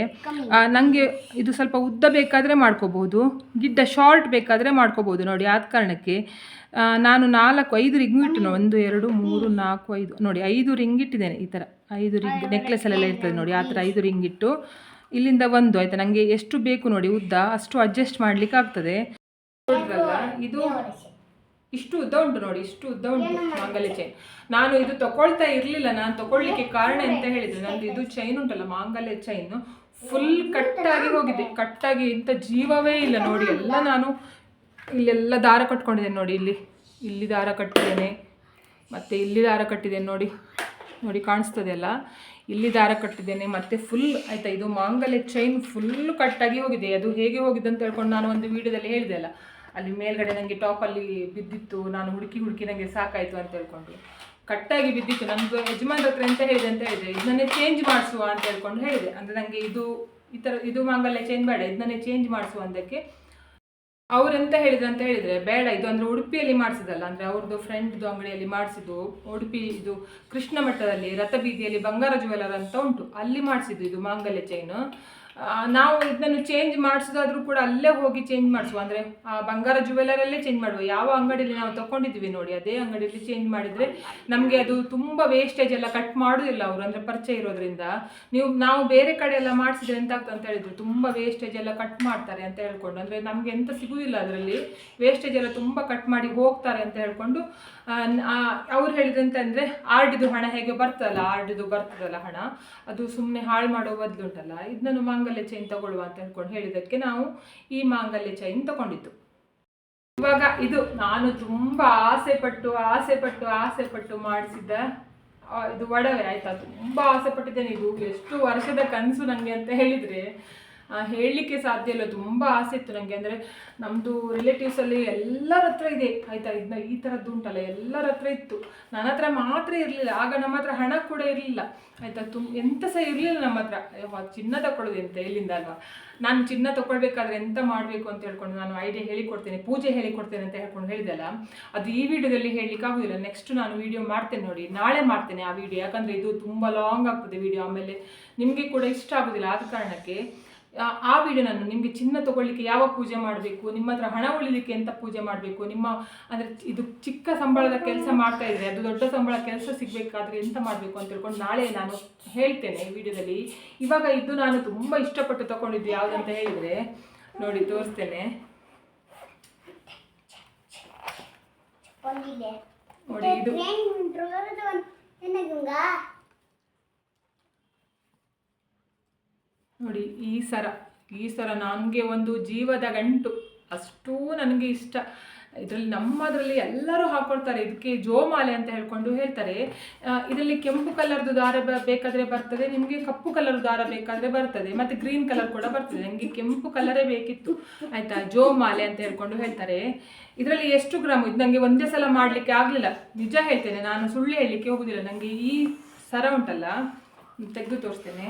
A: ನನಗೆ ಇದು ಸ್ವಲ್ಪ ಉದ್ದ ಬೇಕಾದರೆ ಮಾಡ್ಕೋಬಹುದು, ಗಿಡ್ಡ ಶಾರ್ಟ್ ಬೇಕಾದರೆ ಮಾಡ್ಕೋಬಹುದು ನೋಡಿ. ಆದ ಕಾರಣಕ್ಕೆ ನಾನು ನಾಲ್ಕು ಐದು ರಿಂಗ್ ಇಟ್ಟು ಒಂದು ಎರಡು ಮೂರು ನಾಲ್ಕು ಐದು. ನೋಡಿ ಐದು ರಿಂಗ್ ಇಟ್ಟಿದ್ದೇನೆ ಈ ಥರ ಐದು ರಿಂಗ್ ನೆಕ್ಲೆಸ್ ನೆಕ್ಲೆಸಲ್ಲೆಲ್ಲ ಇರ್ತದೆ ನೋಡಿ ಆ ಥರ ಐದು ರಿಂಗ್ ಇಟ್ಟು. ಇಲ್ಲಿಂದ ಒಂದು ಆಯಿತಾ? ನನಗೆ ಎಷ್ಟು ಬೇಕು ನೋಡಿ ಉದ್ದ ಅಷ್ಟು ಅಡ್ಜಸ್ಟ್ ಮಾಡಲಿಕ್ಕೆ ಆಗ್ತದೆ. ಇದು ಇಷ್ಟು ಉದ್ದ ಉಂಟು ನೋಡಿ ಇಷ್ಟು ಉದ್ದ ಉಂಟು ಮಾಂಗಲ್ಯ ಚೈನ್ ನಾನು ಇದು ತಗೊಳ್ತಾ ಇರಲಿಲ್ಲ ನಾನು ತಗೊಳ್ಳಿಕ್ಕೆ ಕಾರಣ ಎಂತ ಹೇಳಿದ್ರೆ ನಂದು ಇದು ಚೈನ್ ಉಂಟಲ್ಲ ಮಾಂಗಲ್ಯ ಚೈನ್ ಫುಲ್ ಕಟ್ಟಾಗಿ ಹೋಗಿದೆ. ಕಟ್ಟಾಗಿ ಇಂಥ ಜೀವವೇ ಇಲ್ಲ ನೋಡಿ ಎಲ್ಲ ನಾನು ಇಲ್ಲೆಲ್ಲ ದಾರ ಕಟ್ಕೊಂಡಿದ್ದೇನೆ ನೋಡಿ, ಇಲ್ಲಿ ಇಲ್ಲಿ ದಾರ ಕಟ್ಟಿದ್ದೇನೆ, ಮತ್ತು ಇಲ್ಲಿ ದಾರ ಕಟ್ಟಿದ್ದೇನೆ ನೋಡಿ ನೋಡಿ ಕಾಣಿಸ್ತದೆ ಅಲ್ಲ? ಇಲ್ಲಿ ದಾರ ಕಟ್ಟಿದ್ದೇನೆ, ಮತ್ತು ಫುಲ್ ಆಯಿತಾ, ಇದು ಮಾಂಗಲ್ಯ ಚೈನ್ ಫುಲ್ ಕಟ್ಟಾಗಿ ಹೋಗಿದೆ. ಅದು ಹೇಗೆ ಹೋಗಿದೆ ಅಂತ ಹೇಳ್ಕೊಂಡು ನಾನು ಒಂದು ವಿಡಿಯೋದಲ್ಲಿ ಹೇಳಿದೆ ಅಲ್ಲ? ಅಲ್ಲಿ ಮೇಲ್ಗಡೆ ನನಗೆ ಟಾಪಲ್ಲಿ ಬಿದ್ದಿತ್ತು, ನಾನು ಹುಡುಕಿ ಹುಡುಕಿ ನನಗೆ ಸಾಕಾಯಿತು ಅಂತ ಹೇಳ್ಕೊಂಡು ಕಟ್ಟಾಗಿ ಬಿದ್ದಿತ್ತು. ನಮ್ಮದು ಯಜಮಾನ್ರ ಹತ್ರ ಎಂತ ಹೇಳಿದೆ ಅಂತ ಹೇಳಿದೆ. ಇದನ್ನೇ ಚೇಂಜ್ ಮಾಡಿಸುವ ಅಂತ ಹೇಳ್ಕೊಂಡು ಹೇಳಿದೆ. ಅಂದರೆ ನನಗೆ ಇದು ಈ ಥರ ಇದು ಮಾಂಗಲ್ಯ ಚೇಂಜ್ ಬೇಡ ಇದನ್ನೇ ಚೇಂಜ್ ಮಾಡಿಸುವ ಅಂದಕ್ಕೆ ಅವ್ರೆಂತ ಹೇಳಿದ್ರು ಅಂತ ಹೇಳಿದ್ರೆ, ಬೇಡ, ಇದು ಅಂದ್ರೆ ಉಡುಪಿಯಲ್ಲಿ ಮಾಡಿಸಿದಲ್ಲ, ಅಂದ್ರೆ ಅವ್ರದ್ದು ಫ್ರೆಂಡ್ದು ಅಂಗಡಿಯಲ್ಲಿ ಮಾಡಿಸಿದ್ದು, ಉಡುಪಿ ಇದು ಕೃಷ್ಣ ಮಠದಲ್ಲಿ, ರಥಬೀದಿಯಲ್ಲಿ ಬಂಗಾರ ಜುವೆಲರ್ ಅಂತ ಉಂಟು. ಅಲ್ಲಿ ಮಾಡಿಸಿದ್ದು ಇದು ಮಾಂಗಲ್ಯ ಚೈನ್ ನಾವು ಇದನ್ನು ಚೇಂಜ್ ಮಾಡಿಸೋದಾದ್ರೂ ಕೂಡ ಅಲ್ಲೇ ಹೋಗಿ ಚೇಂಜ್ ಮಾಡಿಸುವ. ಅಂದರೆ ಬಂಗಾರ ಜುವೆಲರಲ್ಲೇ ಚೇಂಜ್ ಮಾಡುವ. ಯಾವ ಅಂಗಡಿಯಲ್ಲಿ ನಾವು ತಗೊಂಡಿದ್ವಿ ನೋಡಿ, ಅದೇ ಅಂಗಡಿಯಲ್ಲಿ ಚೇಂಜ್ ಮಾಡಿದರೆ ನಮಗೆ ಅದು ತುಂಬ ವೇಸ್ಟೇಜ್ ಎಲ್ಲ ಕಟ್ ಮಾಡೋದಿಲ್ಲ ಅವರು. ಅಂದರೆ ಪರಿಚಯ ಇರೋದ್ರಿಂದ ನೀವು, ನಾವು ಬೇರೆ ಕಡೆ ಎಲ್ಲ ಮಾಡಿಸಿದ್ರೆ ಎಂತ ಆಗ್ತದೆ ಅಂತ ಹೇಳಿದ್ರು ತುಂಬ ವೇಸ್ಟೇಜ್ ಎಲ್ಲ ಕಟ್ ಮಾಡ್ತಾರೆ ಅಂತ ಹೇಳ್ಕೊಂಡು, ಅಂದರೆ ನಮಗೆ ಎಂತ ಸಿಗುವುದಿಲ್ಲ ಅದರಲ್ಲಿ. ವೇಸ್ಟೇಜ್ ಎಲ್ಲ ತುಂಬ ಕಟ್ ಮಾಡಿ ಹೋಗ್ತಾರೆ ಅಂತ ಹೇಳ್ಕೊಂಡು ಅವ್ರು ಹೇಳಿದಂತೆ ಅಂದ್ರೆ ಆರ್ಡಿದು ಹಣ ಹೇಗೆ ಬರ್ತದಲ್ಲ, ಆರ್ಡಿದು ಬರ್ತದಲ್ಲ ಹಣ, ಅದು ಸುಮ್ಮನೆ ಹಾಳು ಮಾಡೋ ಬದಲು ಉಂಟಲ್ಲ ಇದನ್ನು ಮಾಂಗಲ್ಯ ಚೈನ್ ತಗೊಳ್ಳುವ ಅಂತ ಹೇಳ್ಕೊಂಡು ಹೇಳಿದಕ್ಕೆ ನಾವು ಈ ಮಾಂಗಲ್ಯ ಚೈನ್ ತಗೊಂಡಿದ್ದು. ಇವಾಗ ಇದು ನಾನು ತುಂಬಾ ಆಸೆ ಪಟ್ಟು ಆಸೆ ಪಟ್ಟು ಆಸೆ ಪಟ್ಟು ಮಾಡಿಸಿದ್ದ ಇದು ಒಡವೆ, ಆಯ್ತಾ? ತುಂಬಾ ಆಸೆ ಪಟ್ಟಿದ್ದೇನೆ ಇದು ಎಷ್ಟು ವರ್ಷದ ಕನಸು ನನಗೆ ಅಂತ ಹೇಳಿದ್ರೆ ಹೇಳಲಿಕ್ಕೆ ಸಾಧ್ಯ ಇಲ್ಲ. ತುಂಬ ಆಸೆ ಇತ್ತು ನನಗೆ ಅಂದರೆ ನಮ್ಮದು ರಿಲೇಟಿವ್ಸಲ್ಲಿ ಎಲ್ಲರ ಹತ್ರ ಇದೆ. ಆಯಿತಾ? ಇದನ್ನ ಈ ಥರದ್ದು ಉಂಟಲ್ಲ, ಎಲ್ಲರ ಹತ್ರ ಇತ್ತು. ನನ್ನ ಹತ್ರ ಮಾತ್ರ ಇರಲಿಲ್ಲ. ಆಗ ನಮ್ಮ ಹತ್ರ ಹಣ ಕೂಡ ಇರಲಿಲ್ಲ. ಆಯಿತಾ? ತುಂಬ ಎಂತ ಸಹ ಇರಲಿಲ್ಲ ನಮ್ಮ ಹತ್ರ. ಚಿನ್ನ ತಗೊಳ್ಳೋದು ಎಂತ ಎಲ್ಲಿಂದ ಅಲ್ವಾ ನಾನು ಚಿನ್ನ ತಗೊಳ್ಬೇಕಾದ್ರೆ ಎಂತ ಮಾಡಬೇಕು ಅಂತ ಹೇಳ್ಕೊಂಡು ನಾನು ಐಡಿಯಾ ಹೇಳಿಕೊಡ್ತೇನೆ, ಪೂಜೆ ಹೇಳಿಕೊಡ್ತೇನೆ ಅಂತ ಹೇಳ್ಕೊಂಡು ಹೇಳಿದೆಲ್ಲ ಅದು ಈ ವಿಡಿಯೋದಲ್ಲಿ ಹೇಳಲಿಕ್ಕೆ ಆಗೋದಿಲ್ಲ. ನೆಕ್ಸ್ಟ್ ನಾನು ವಿಡಿಯೋ ಮಾಡ್ತೇನೆ ನೋಡಿ. ನಾಳೆ ಮಾಡ್ತೇನೆ ಆ ವಿಡಿಯೋ ಯಾಕಂದರೆ ಇದು ತುಂಬ ಲಾಂಗ್ ಆಗ್ತದೆ ವಿಡಿಯೋ ಆಮೇಲೆ ನಿಮಗೆ ಕೂಡ ಇಷ್ಟ ಆಗೋದಿಲ್ಲ. ಆದ ಕಾರಣಕ್ಕೆ ಆ- ವೀಡಿಯೋನನ್ನು ವಿಡಿಯೋ ನಾನು ನಿಮಗೆ ಚಿನ್ನ ತಗೊಳ್ಳಿಕ್ಕೆ ಯಾವ ಪೂಜೆ ಮಾಡಬೇಕು? ನಿಮ್ಮ ಹತ್ರ ಹಣ ಉಳಿಲಿಕ್ಕೆ ಎಂತ ಪೂಜೆ ಮಾಡಬೇಕು? ನಿಮ್ಮ ಅಂದರೆ ಇದು ಚಿಕ್ಕ ಸಂಬಳದ ಕೆಲಸ ಮಾಡ್ತಾ ಇದ್ರೆ ಅದು ದೊಡ್ಡ ಸಂಬಳ ಕೆಲಸ ಸಿಗಬೇಕಾದ್ರೆ ಎಂತ ಮಾಡಬೇಕು ಅಂತ ತಿಳ್ಕೊಂಡು ನಾಳೆ ನಾನು ಹೇಳ್ತೇನೆ ಈ ವಿಡಿಯೋದಲ್ಲಿ. ಇವಾಗ ಇದು ನಾನು ತುಂಬ ಇಷ್ಟಪಟ್ಟು ತಗೊಂಡಿದ್ದು ಯಾವುದಂತ ಹೇಳಿದರೆ ನೋಡಿ ತೋರಿಸ್ತೇನೆ. ನೋಡಿ ಇದು. ನೋಡಿ, ಈ ಸರ ಈ ಸರ ನನಗೆ ಒಂದು ಜೀವದ ಗಂಟು. ಅಷ್ಟೂ ನನಗೆ ಇಷ್ಟ. ಇದರಲ್ಲಿ ನಮ್ಮದರಲ್ಲಿ ಎಲ್ಲರೂ ಹಾಕೊಳ್ತಾರೆ. ಇದಕ್ಕೆ ಜೋಮಾಲೆ ಅಂತ ಹೇಳ್ಕೊಂಡು ಹೇಳ್ತಾರೆ. ಇದರಲ್ಲಿ ಕೆಂಪು ಕಲರ್ದು ದಾರ ಬೇಕಾದ್ರೆ ಬರ್ತದೆ, ನಿಮಗೆ ಕಪ್ಪು ಕಲರ್ ದಾರ ಬೇಕಾದ್ರೆ ಬರ್ತದೆ, ಮತ್ತೆ ಗ್ರೀನ್ ಕಲರ್ ಕೂಡ ಬರ್ತದೆ. ನನಗೆ ಕೆಂಪು ಕಲರೇ ಬೇಕಿತ್ತು. ಆಯ್ತಾ? ಜೋಮಾಲೆ ಅಂತ ಹೇಳ್ಕೊಂಡು ಹೇಳ್ತಾರೆ. ಇದರಲ್ಲಿ ಎಷ್ಟು ಗ್ರಾಮ್? ಇದು ನನಗೆ ಒಂದೇ ಸಲ ಮಾಡಲಿಕ್ಕೆ ಆಗಲಿಲ್ಲ. ನಿಜ ಹೇಳ್ತೇನೆ, ನಾನು ಸುಳ್ಳು ಹೇಳಲಿಕ್ಕೆ ಹೋಗೋದಿಲ್ಲ. ನನಗೆ ಈ ಸರ ಉಂಟಲ್ಲ, ತೆಗೆದು ತೋರಿಸ್ತೇನೆ.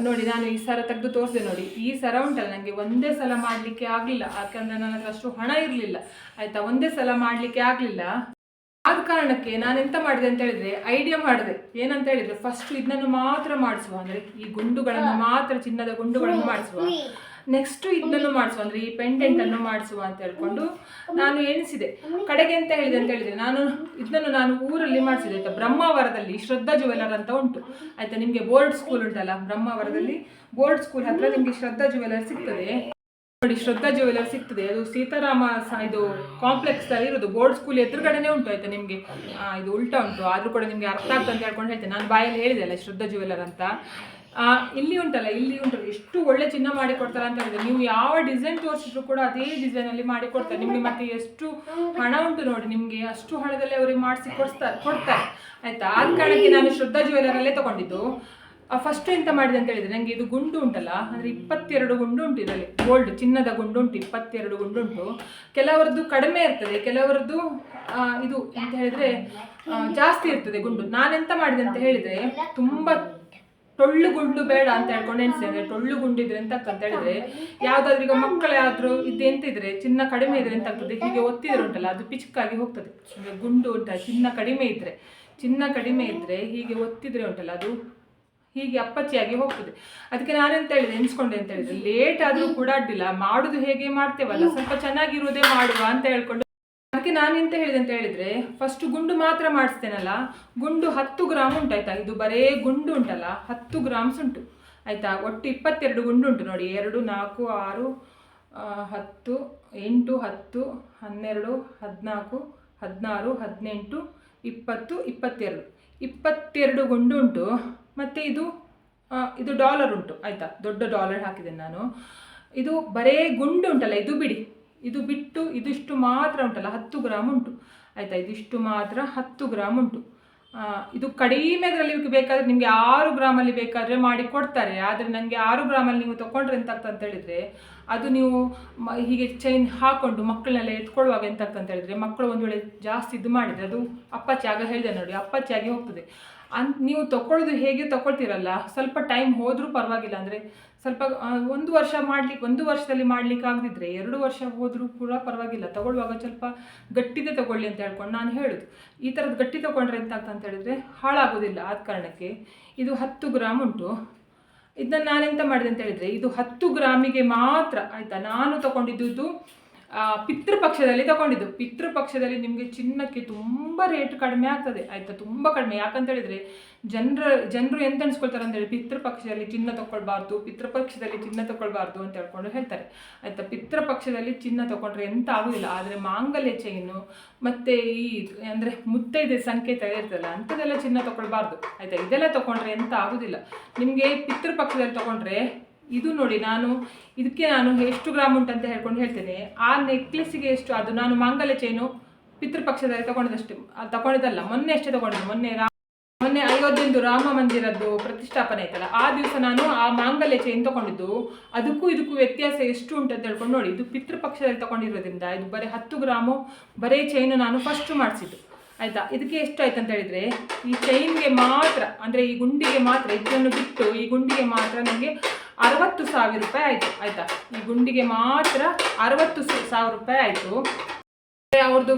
A: ನೋಡಿ ನಾನು ಈ ಸರ ತೆಗೆದು ತೋರಿಸಿದೆ ನೋಡಿ. ಈ ಸರ ಉಂಟಲ್ಲ ನನಗೆ ಒಂದೇ ಸಲ ಮಾಡಲಿಕ್ಕೆ ಆಗಲಿಲ್ಲ. ಯಾಕಂದರೆ ನನ್ನ ಹತ್ರ ಅಷ್ಟು ಹಣ ಇರಲಿಲ್ಲ. ಆಯಿತಾ? ಒಂದೇ ಸಲ ಮಾಡಲಿಕ್ಕೆ ಆಗಲಿಲ್ಲ. ಆದ ಕಾರಣಕ್ಕೆ ನಾನು ಎಂತ ಮಾಡಿದೆ ಅಂತ ಹೇಳಿದ್ರೆ ಐಡಿಯಾ ಮಾಡಿದೆ. ಏನಂತ ಹೇಳಿದ್ರೆ ಫಸ್ಟ್ ಇದನ್ನು ಮಾತ್ರ ಮಾಡಿಸುವ. ಅಂದ್ರೆ ಈ ಗುಂಡುಗಳನ್ನು ಮಾತ್ರ ಚಿನ್ನದ ಗುಂಡುಗಳನ್ನು ಮಾಡಿಸುವ. ನೆಕ್ಸ್ಟ್ ಇದನ್ನು ಮಾಡಿಸುವ ಅಂದ್ರೆ ಈ ಪೆಂಡೆಂಟ್ ಅನ್ನು ಮಾಡಿಸುವ ಅಂತ ಹೇಳ್ಕೊಂಡು ನಾನು ಎಣಿಸಿದೆ. ಕಡೆಗೆ ಅಂತ ಹೇಳಿದೆ ಅಂತ ಹೇಳಿದ್ರೆ ನಾನು ಇದನ್ನು ನಾನು ಊರಲ್ಲಿ ಮಾಡಿಸಿದೆ ಆಯ್ತಾ? ಬ್ರಹ್ಮಾವರದಲ್ಲಿ ಶ್ರದ್ಧಾ ಜುವೆಲರ್ ಅಂತ ಉಂಟು. ಆಯ್ತಾ? ನಿಮಗೆ ಬೋರ್ಡ್ ಸ್ಕೂಲ್ ಉಂಟಲ್ಲ ಬ್ರಹ್ಮಾವರದಲ್ಲಿ ಬೋರ್ಡ್ ಸ್ಕೂಲ್ ಹತ್ರ ನಿಮಗೆ ಶ್ರದ್ಧಾ ಜುವೆಲರ್ ಸಿಗ್ತದೆ. ನೋಡಿ ಶ್ರದ್ಧಾ ಜುವೆಲರ್ ಸಿಗ್ತದೆ. ಅದು ಸೀತಾರಾಮ ಇದು ಕಾಂಪ್ಲೆಕ್ಸ್ ಅಲ್ಲಿ ಇರೋದು. ಬೋರ್ಡ್ ಸ್ಕೂಲ್ ಎದುರುಗಡೆನೆ ಉಂಟು ಆಯ್ತಾ ನಿಮಗೆ? ಇದು ಉಲ್ಟಾ ಉಂಟು. ಆದ್ರೂ ಕೂಡ ನಿಮಗೆ ಅರ್ಥ ಆಗ್ತದೆ ಅಂತ ಹೇಳ್ಕೊಂಡು ಹೇಳ್ತೇನೆ. ನಾನು ಬಾಯಲ್ಲಿ ಹೇಳಿದೆ ಅಲ್ಲ ಶ್ರದ್ಧಾ ಜುವೆಲರ್ ಅಂತ. ಇಲ್ಲಿ ಉಂಟಲ್ಲ ಇಲ್ಲಿ ಉಂಟು ಎಷ್ಟು ಒಳ್ಳೆ ಚಿನ್ನ ಮಾಡಿ ಕೊಡ್ತಾರೆ ಅಂತ ಹೇಳಿದ್ರೆ ನೀವು ಯಾವ ಡಿಸೈನ್ ತೋರಿಸಿದ್ರು ಕೂಡ ಅದೇ ಡಿಸೈನ್ ಅಲ್ಲಿ ಮಾಡಿ ಕೊಡ್ತಾರೆ. ನಿಮಗೆ ಮತ್ತೆ ಎಷ್ಟು ಹಣ ಉಂಟು ನೋಡಿ ನಿಮಗೆ ಅಷ್ಟು ಹಣದಲ್ಲಿ ಅವರಿಗೆ ಮಾಡಿಸಿ ಕೊಡ್ತಾರೆ ಕೊಡ್ತಾರೆ. ಆಯ್ತಾ? ಆದ ಕಾರಣಕ್ಕೆ ನಾನು ಶ್ರದ್ಧಾ ಜ್ಯುವೆಲರ್ ಅಲ್ಲೇ ತಗೊಂಡಿದ್ದು. ಫಸ್ಟ್ ಎಂತ ಮಾಡಿದೆ ಅಂತ ಹೇಳಿದ್ರೆ ನನಗೆ ಇದು ಗುಂಡು ಉಂಟಲ್ಲ ಅಂದ್ರೆ ಇಪ್ಪತ್ತೆರಡು ಗುಂಡು ಉಂಟು ಇದರಲ್ಲಿ. ಗೋಲ್ಡ್ ಚಿನ್ನದ ಗುಂಡು ಉಂಟು ಇಪ್ಪತ್ತೆರಡು ಗುಂಡು ಉಂಟು. ಕೆಲವರದ್ದು ಕಡಿಮೆ ಇರ್ತದೆ ಕೆಲವರದ್ದು ಆ, ಇದು ಎಂತ ಹೇಳಿದ್ರೆ ಜಾಸ್ತಿ ಇರ್ತದೆ ಗುಂಡು. ನಾನೆಂತ ಮಾಡಿದೆ ಅಂತ ಹೇಳಿದ್ರೆ ತುಂಬಾ ಟೊಳ್ಳು ಗುಂಡು ಬೇಡ ಅಂತ ಹೇಳ್ಕೊಂಡು ಎಣಿಸಿದ್ರೆ ಟೊಳ್ಳು ಗುಂಡು ಇದ್ರೆ ಎಂತ ಅಂತ ಹೇಳಿದ್ರೆ, ಯಾವ್ದಾದ್ರು ಈಗ ಮಕ್ಕಳಾದ್ರೂ ಇದ್ರೆ, ಚಿನ್ನ ಕಡಿಮೆ ಇದ್ರೆ ಅಂತ ಆಗ್ತದೆ? ಹೀಗೆ ಒತ್ತಿದ್ರೆ ಉಂಟಲ್ಲ, ಅದು ಪಿಚುಕಾಗಿ ಹೋಗ್ತದೆ. ಗುಂಡು ಉಂಟ, ಚಿನ್ನ ಕಡಿಮೆ ಇದ್ರೆ, ಚಿನ್ನ ಕಡಿಮೆ ಇದ್ರೆ ಹೀಗೆ ಒತ್ತಿದ್ರೆ ಉಂಟಲ್ಲ, ಅದು ಹೀಗೆ ಅಪ್ಪಚ್ಚಿಯಾಗಿ ಹೋಗ್ತದೆ. ಅದಕ್ಕೆ ನಾನೆಂತ ಹೇಳಿದೆ ಎನ್ಸ್ಕೊಂಡೆ ಅಂತ ಹೇಳಿದ್ರೆ ಲೇಟ್ ಆದ್ರೂ ಕೂಡ ಅಡ್ಡಿಲ್ಲ, ಮಾಡುದು ಹೇಗೆ ಮಾಡ್ತೇವಲ್ಲ, ಸ್ವಲ್ಪ ಚೆನ್ನಾಗಿರುವುದೇ ಮಾಡುವ ಅಂತ ಹೇಳ್ಕೊಂಡು ಅದಕ್ಕೆ ನಾನು ಎಂತ ಹೇಳಿದೆ ಅಂತ ಹೇಳಿದ್ರೆ ಫಸ್ಟ್ ಗುಂಡು ಮಾತ್ರ ಮಾಡಿಸ್ತೇನಲ್ಲ, ಗುಂಡು ಹತ್ತು ಗ್ರಾಮ್ ಉಂಟು ಆಯಿತಾ ಇದು ಬರೇ ಗುಂಡು ಉಂಟಲ್ಲ, ಹತ್ತು ಗ್ರಾಮ್ಸ್ ಉಂಟು. ಆಯಿತಾ? ಒಟ್ಟು ಇಪ್ಪತ್ತೆರಡು ಗುಂಡು ಉಂಟು ನೋಡಿ. ಎರಡು, ನಾಲ್ಕು, ಆರು ಹತ್ತು, ಎಂಟು, ಹತ್ತು, ಹನ್ನೆರಡು, ಹದಿನಾಲ್ಕು, ಹದಿನಾರು, ಹದಿನೆಂಟು, ಇಪ್ಪತ್ತು, ಇಪ್ಪತ್ತೆರಡು. ಇಪ್ಪತ್ತೆರಡು ಗುಂಡು ಉಂಟು. ಮತ್ತು ಇದು ಇದು ಡಾಲರ್ ಉಂಟು. ಆಯಿತಾ? ದೊಡ್ಡ ಡಾಲರ್ ಹಾಕಿದ್ದೇನೆ ನಾನು. ಇದು ಬರೇ ಗುಂಡು ಉಂಟಲ್ಲ, ಇದು ಬಿಡಿ. ಇದು ಬಿಟ್ಟು ಇದಿಷ್ಟು ಮಾತ್ರ ಉಂಟಲ್ಲ, ಹತ್ತು ಗ್ರಾಮ್ ಉಂಟು. ಆಯಿತಾ, ಇದಿಷ್ಟು ಮಾತ್ರ ಹತ್ತು ಗ್ರಾಮ್ ಉಂಟು. ಇದು ಕಡಿಮೆ ಅದರಲ್ಲಿ ಬೇಕಾದರೆ ನಿಮಗೆ ಆರು ಗ್ರಾಮಲ್ಲಿ ಬೇಕಾದರೆ ಮಾಡಿ ಕೊಡ್ತಾರೆ. ಆದರೆ ನನಗೆ ಆರು ಗ್ರಾಮಲ್ಲಿ ನೀವು ತೊಗೊಂಡ್ರೆ ಎಂತ ಆಗ್ತದೆ ಅಂತ ಹೇಳಿದರೆ, ಅದು ನೀವು ಹೀಗೆ ಚೈನ್ ಹಾಕೊಂಡು ಮಕ್ಕಳನ್ನೆಲ್ಲ ಎತ್ಕೊಳ್ಳುವಾಗ ಎಂತ ಆಗ್ತದೆ ಅಂತ ಹೇಳಿದರೆ, ಮಕ್ಕಳು ಒಂದು ವೇಳೆ ಜಾಸ್ತಿ ಇದು ಮಾಡಿದರೆ ಅದು ಅಪ್ಪಚ್ಚಿ ಆಗ ಹೇಳಿದೆ ನೋಡಿ ಅಪ್ಪಚ್ಚಿಯಾಗಿ ಹೋಗ್ತದೆ. ಅನ್, ನೀವು ತಗೊಳ್ಳೋದು ಹೇಗೆ ತಗೊಳ್ತೀರಲ್ಲ ಸ್ವಲ್ಪ ಟೈಮ್ ಹೋದರೂ ಪರವಾಗಿಲ್ಲ ಅಂದರೆ ಸ್ವಲ್ಪ ಒಂದು ವರ್ಷ ಮಾಡ್ಲಿಕ್ಕೆ ಒಂದು ವರ್ಷದಲ್ಲಿ ಮಾಡ್ಲಿಕ್ಕೆ ಆಗದಿದ್ರೆ ಎರಡು ವರ್ಷ ಹೋದರೂ ಕೂಡ ಪರವಾಗಿಲ್ಲ. ತಗೊಳ್ಳುವಾಗ ಸ್ವಲ್ಪ ಗಟ್ಟಿದೆ ತಗೊಳ್ಳಿ ಅಂತ ಹೇಳ್ಕೊಂಡು ನಾನು ಹೇಳೋದು. ಈ ಥರದ್ದು ಗಟ್ಟಿ ತಗೊಂಡ್ರೆ ಎಂತ ಅಂತ ಹೇಳಿದ್ರೆ ಹಾಳಾಗೋದಿಲ್ಲ ಆದ ಕಾರಣಕ್ಕೆ ಇದು ಹತ್ತು ಗ್ರಾಮ್ ಉಂಟು. ಇದನ್ನ ನಾನೆಂತ ಮಾಡಿದೆ ಅಂತ ಹೇಳಿದ್ರೆ ಇದು ಹತ್ತು ಗ್ರಾಮಿಗೆ ಮಾತ್ರ ಆಯಿತಾ? ನಾನು ತಗೊಂಡಿದ್ದು ಪಿತೃಪಕ್ಷದಲ್ಲಿ ತಗೊಂಡಿದ್ದು. ಪಿತೃಪಕ್ಷದಲ್ಲಿ ನಿಮಗೆ ಚಿನ್ನಕ್ಕೆ ತುಂಬ ರೇಟ್ ಕಡಿಮೆ ಆಗ್ತದೆ. ಆಯಿತಾ? ತುಂಬ ಕಡಿಮೆ. ಯಾಕಂತ ಹೇಳಿದ್ರೆ ಜನರ, ಜನರು ಎಂತ ಅನ್ಸ್ಕೊಳ್ತಾರೆ ಅಂತೇಳಿ ಪಿತೃಪಕ್ಷದಲ್ಲಿ ಚಿನ್ನ ತಗೊಳ್ಬಾರ್ದು ಪಿತೃಪಕ್ಷದಲ್ಲಿ ಚಿನ್ನ ತಗೊಳ್ಬಾರ್ದು ಅಂತ ಹೇಳ್ಕೊಂಡು ಹೇಳ್ತಾರೆ. ಆಯಿತಾ? ಪಿತೃಪಕ್ಷದಲ್ಲಿ ಚಿನ್ನ ತಗೊಂಡ್ರೆ ಎಂತ ಆಗೋದಿಲ್ಲ. ಆದರೆ ಮಾಂಗಲ್ಯ ಚೈನು ಮತ್ತೆ ಈ ಅಂದರೆ ಮುತ್ತೈದೆ ಸಂಕೇತ ಇರ್ತದಲ್ಲ, ಅಂಥದ್ದೆಲ್ಲ ಚಿನ್ನ ತಗೊಳ್ಬಾರ್ದು ಆಯಿತಾ? ಇದೆಲ್ಲ ತಗೊಂಡ್ರೆ ಎಂತ ಆಗೋದಿಲ್ಲ. ನಿಮಗೆ ಪಿತೃಪಕ್ಷದಲ್ಲಿ ತಗೊಂಡ್ರೆ ಇದು ನೋಡಿ ನಾನು, ಇದಕ್ಕೆ ನಾನು ಎಷ್ಟು ಗ್ರಾಮ್ ಉಂಟಂತ ಹೇಳ್ಕೊಂಡು ಹೇಳ್ತೇನೆ. ಆ ನೆಕ್ಲೆಸ್ಗೆ ಎಷ್ಟು? ಅದು ನಾನು ಮಾಂಗಲ್ಯ ಚೈನು ಪಿತೃಪಕ್ಷದಲ್ಲಿ ತಗೊಂಡದಷ್ಟು. ತಗೊಂಡಿದ್ದಲ್ಲ ಮೊನ್ನೆ ಅಷ್ಟೇ ತಗೊಂಡಿದ್ದು. ಮೊನ್ನೆ ರಾ, ಮೊನ್ನೆ ಅಯೋಧ್ಯೆಂದು ರಾಮ ಮಂದಿರದ್ದು ಪ್ರತಿಷ್ಠಾಪನೆ ಆಯ್ತಲ್ಲ, ಆ ದಿವಸ ನಾನು ಆ ಮಾಂಗಲ್ಯ ಚೈನ್ ತಗೊಂಡಿದ್ದು. ಅದಕ್ಕೂ ಇದಕ್ಕೂ ವ್ಯತ್ಯಾಸ ಎಷ್ಟು ಉಂಟು ಅಂತ ಹೇಳ್ಕೊಂಡು ನೋಡಿ. ಇದು ಪಿತೃಪಕ್ಷದಲ್ಲಿ ತಗೊಂಡಿರೋದ್ರಿಂದ ಇದು ಬರೀ ಹತ್ತು ಗ್ರಾಮು ಬರೀ ಚೈನು ನಾನು ಫಸ್ಟ್ ಮಾಡಿಸಿದ್ದು. ಆಯ್ತಾ? ಇದಕ್ಕೆ ಎಷ್ಟು ಆಯ್ತು ಅಂತ ಹೇಳಿದ್ರೆ, ಈ ಚೈನ್ಗೆ ಮಾತ್ರ, ಅಂದ್ರೆ ಈ ಗುಂಡಿಗೆ ಮಾತ್ರ, ಇದನ್ನು ಬಿಟ್ಟು ಈ ಗುಂಡಿಗೆ ಮಾತ್ರ ನನಗೆ ಅರವತ್ತು ಸಾವಿರ ರೂಪಾಯಿ ಆಯಿತು, ಆಯಿತಾ? ಈ ಗುಂಡಿಗೆ ಮಾತ್ರ ಅರವತ್ತು ಸಾವಿರ ರೂಪಾಯಿ ಆಯಿತು. ಅವ್ರದ್ದು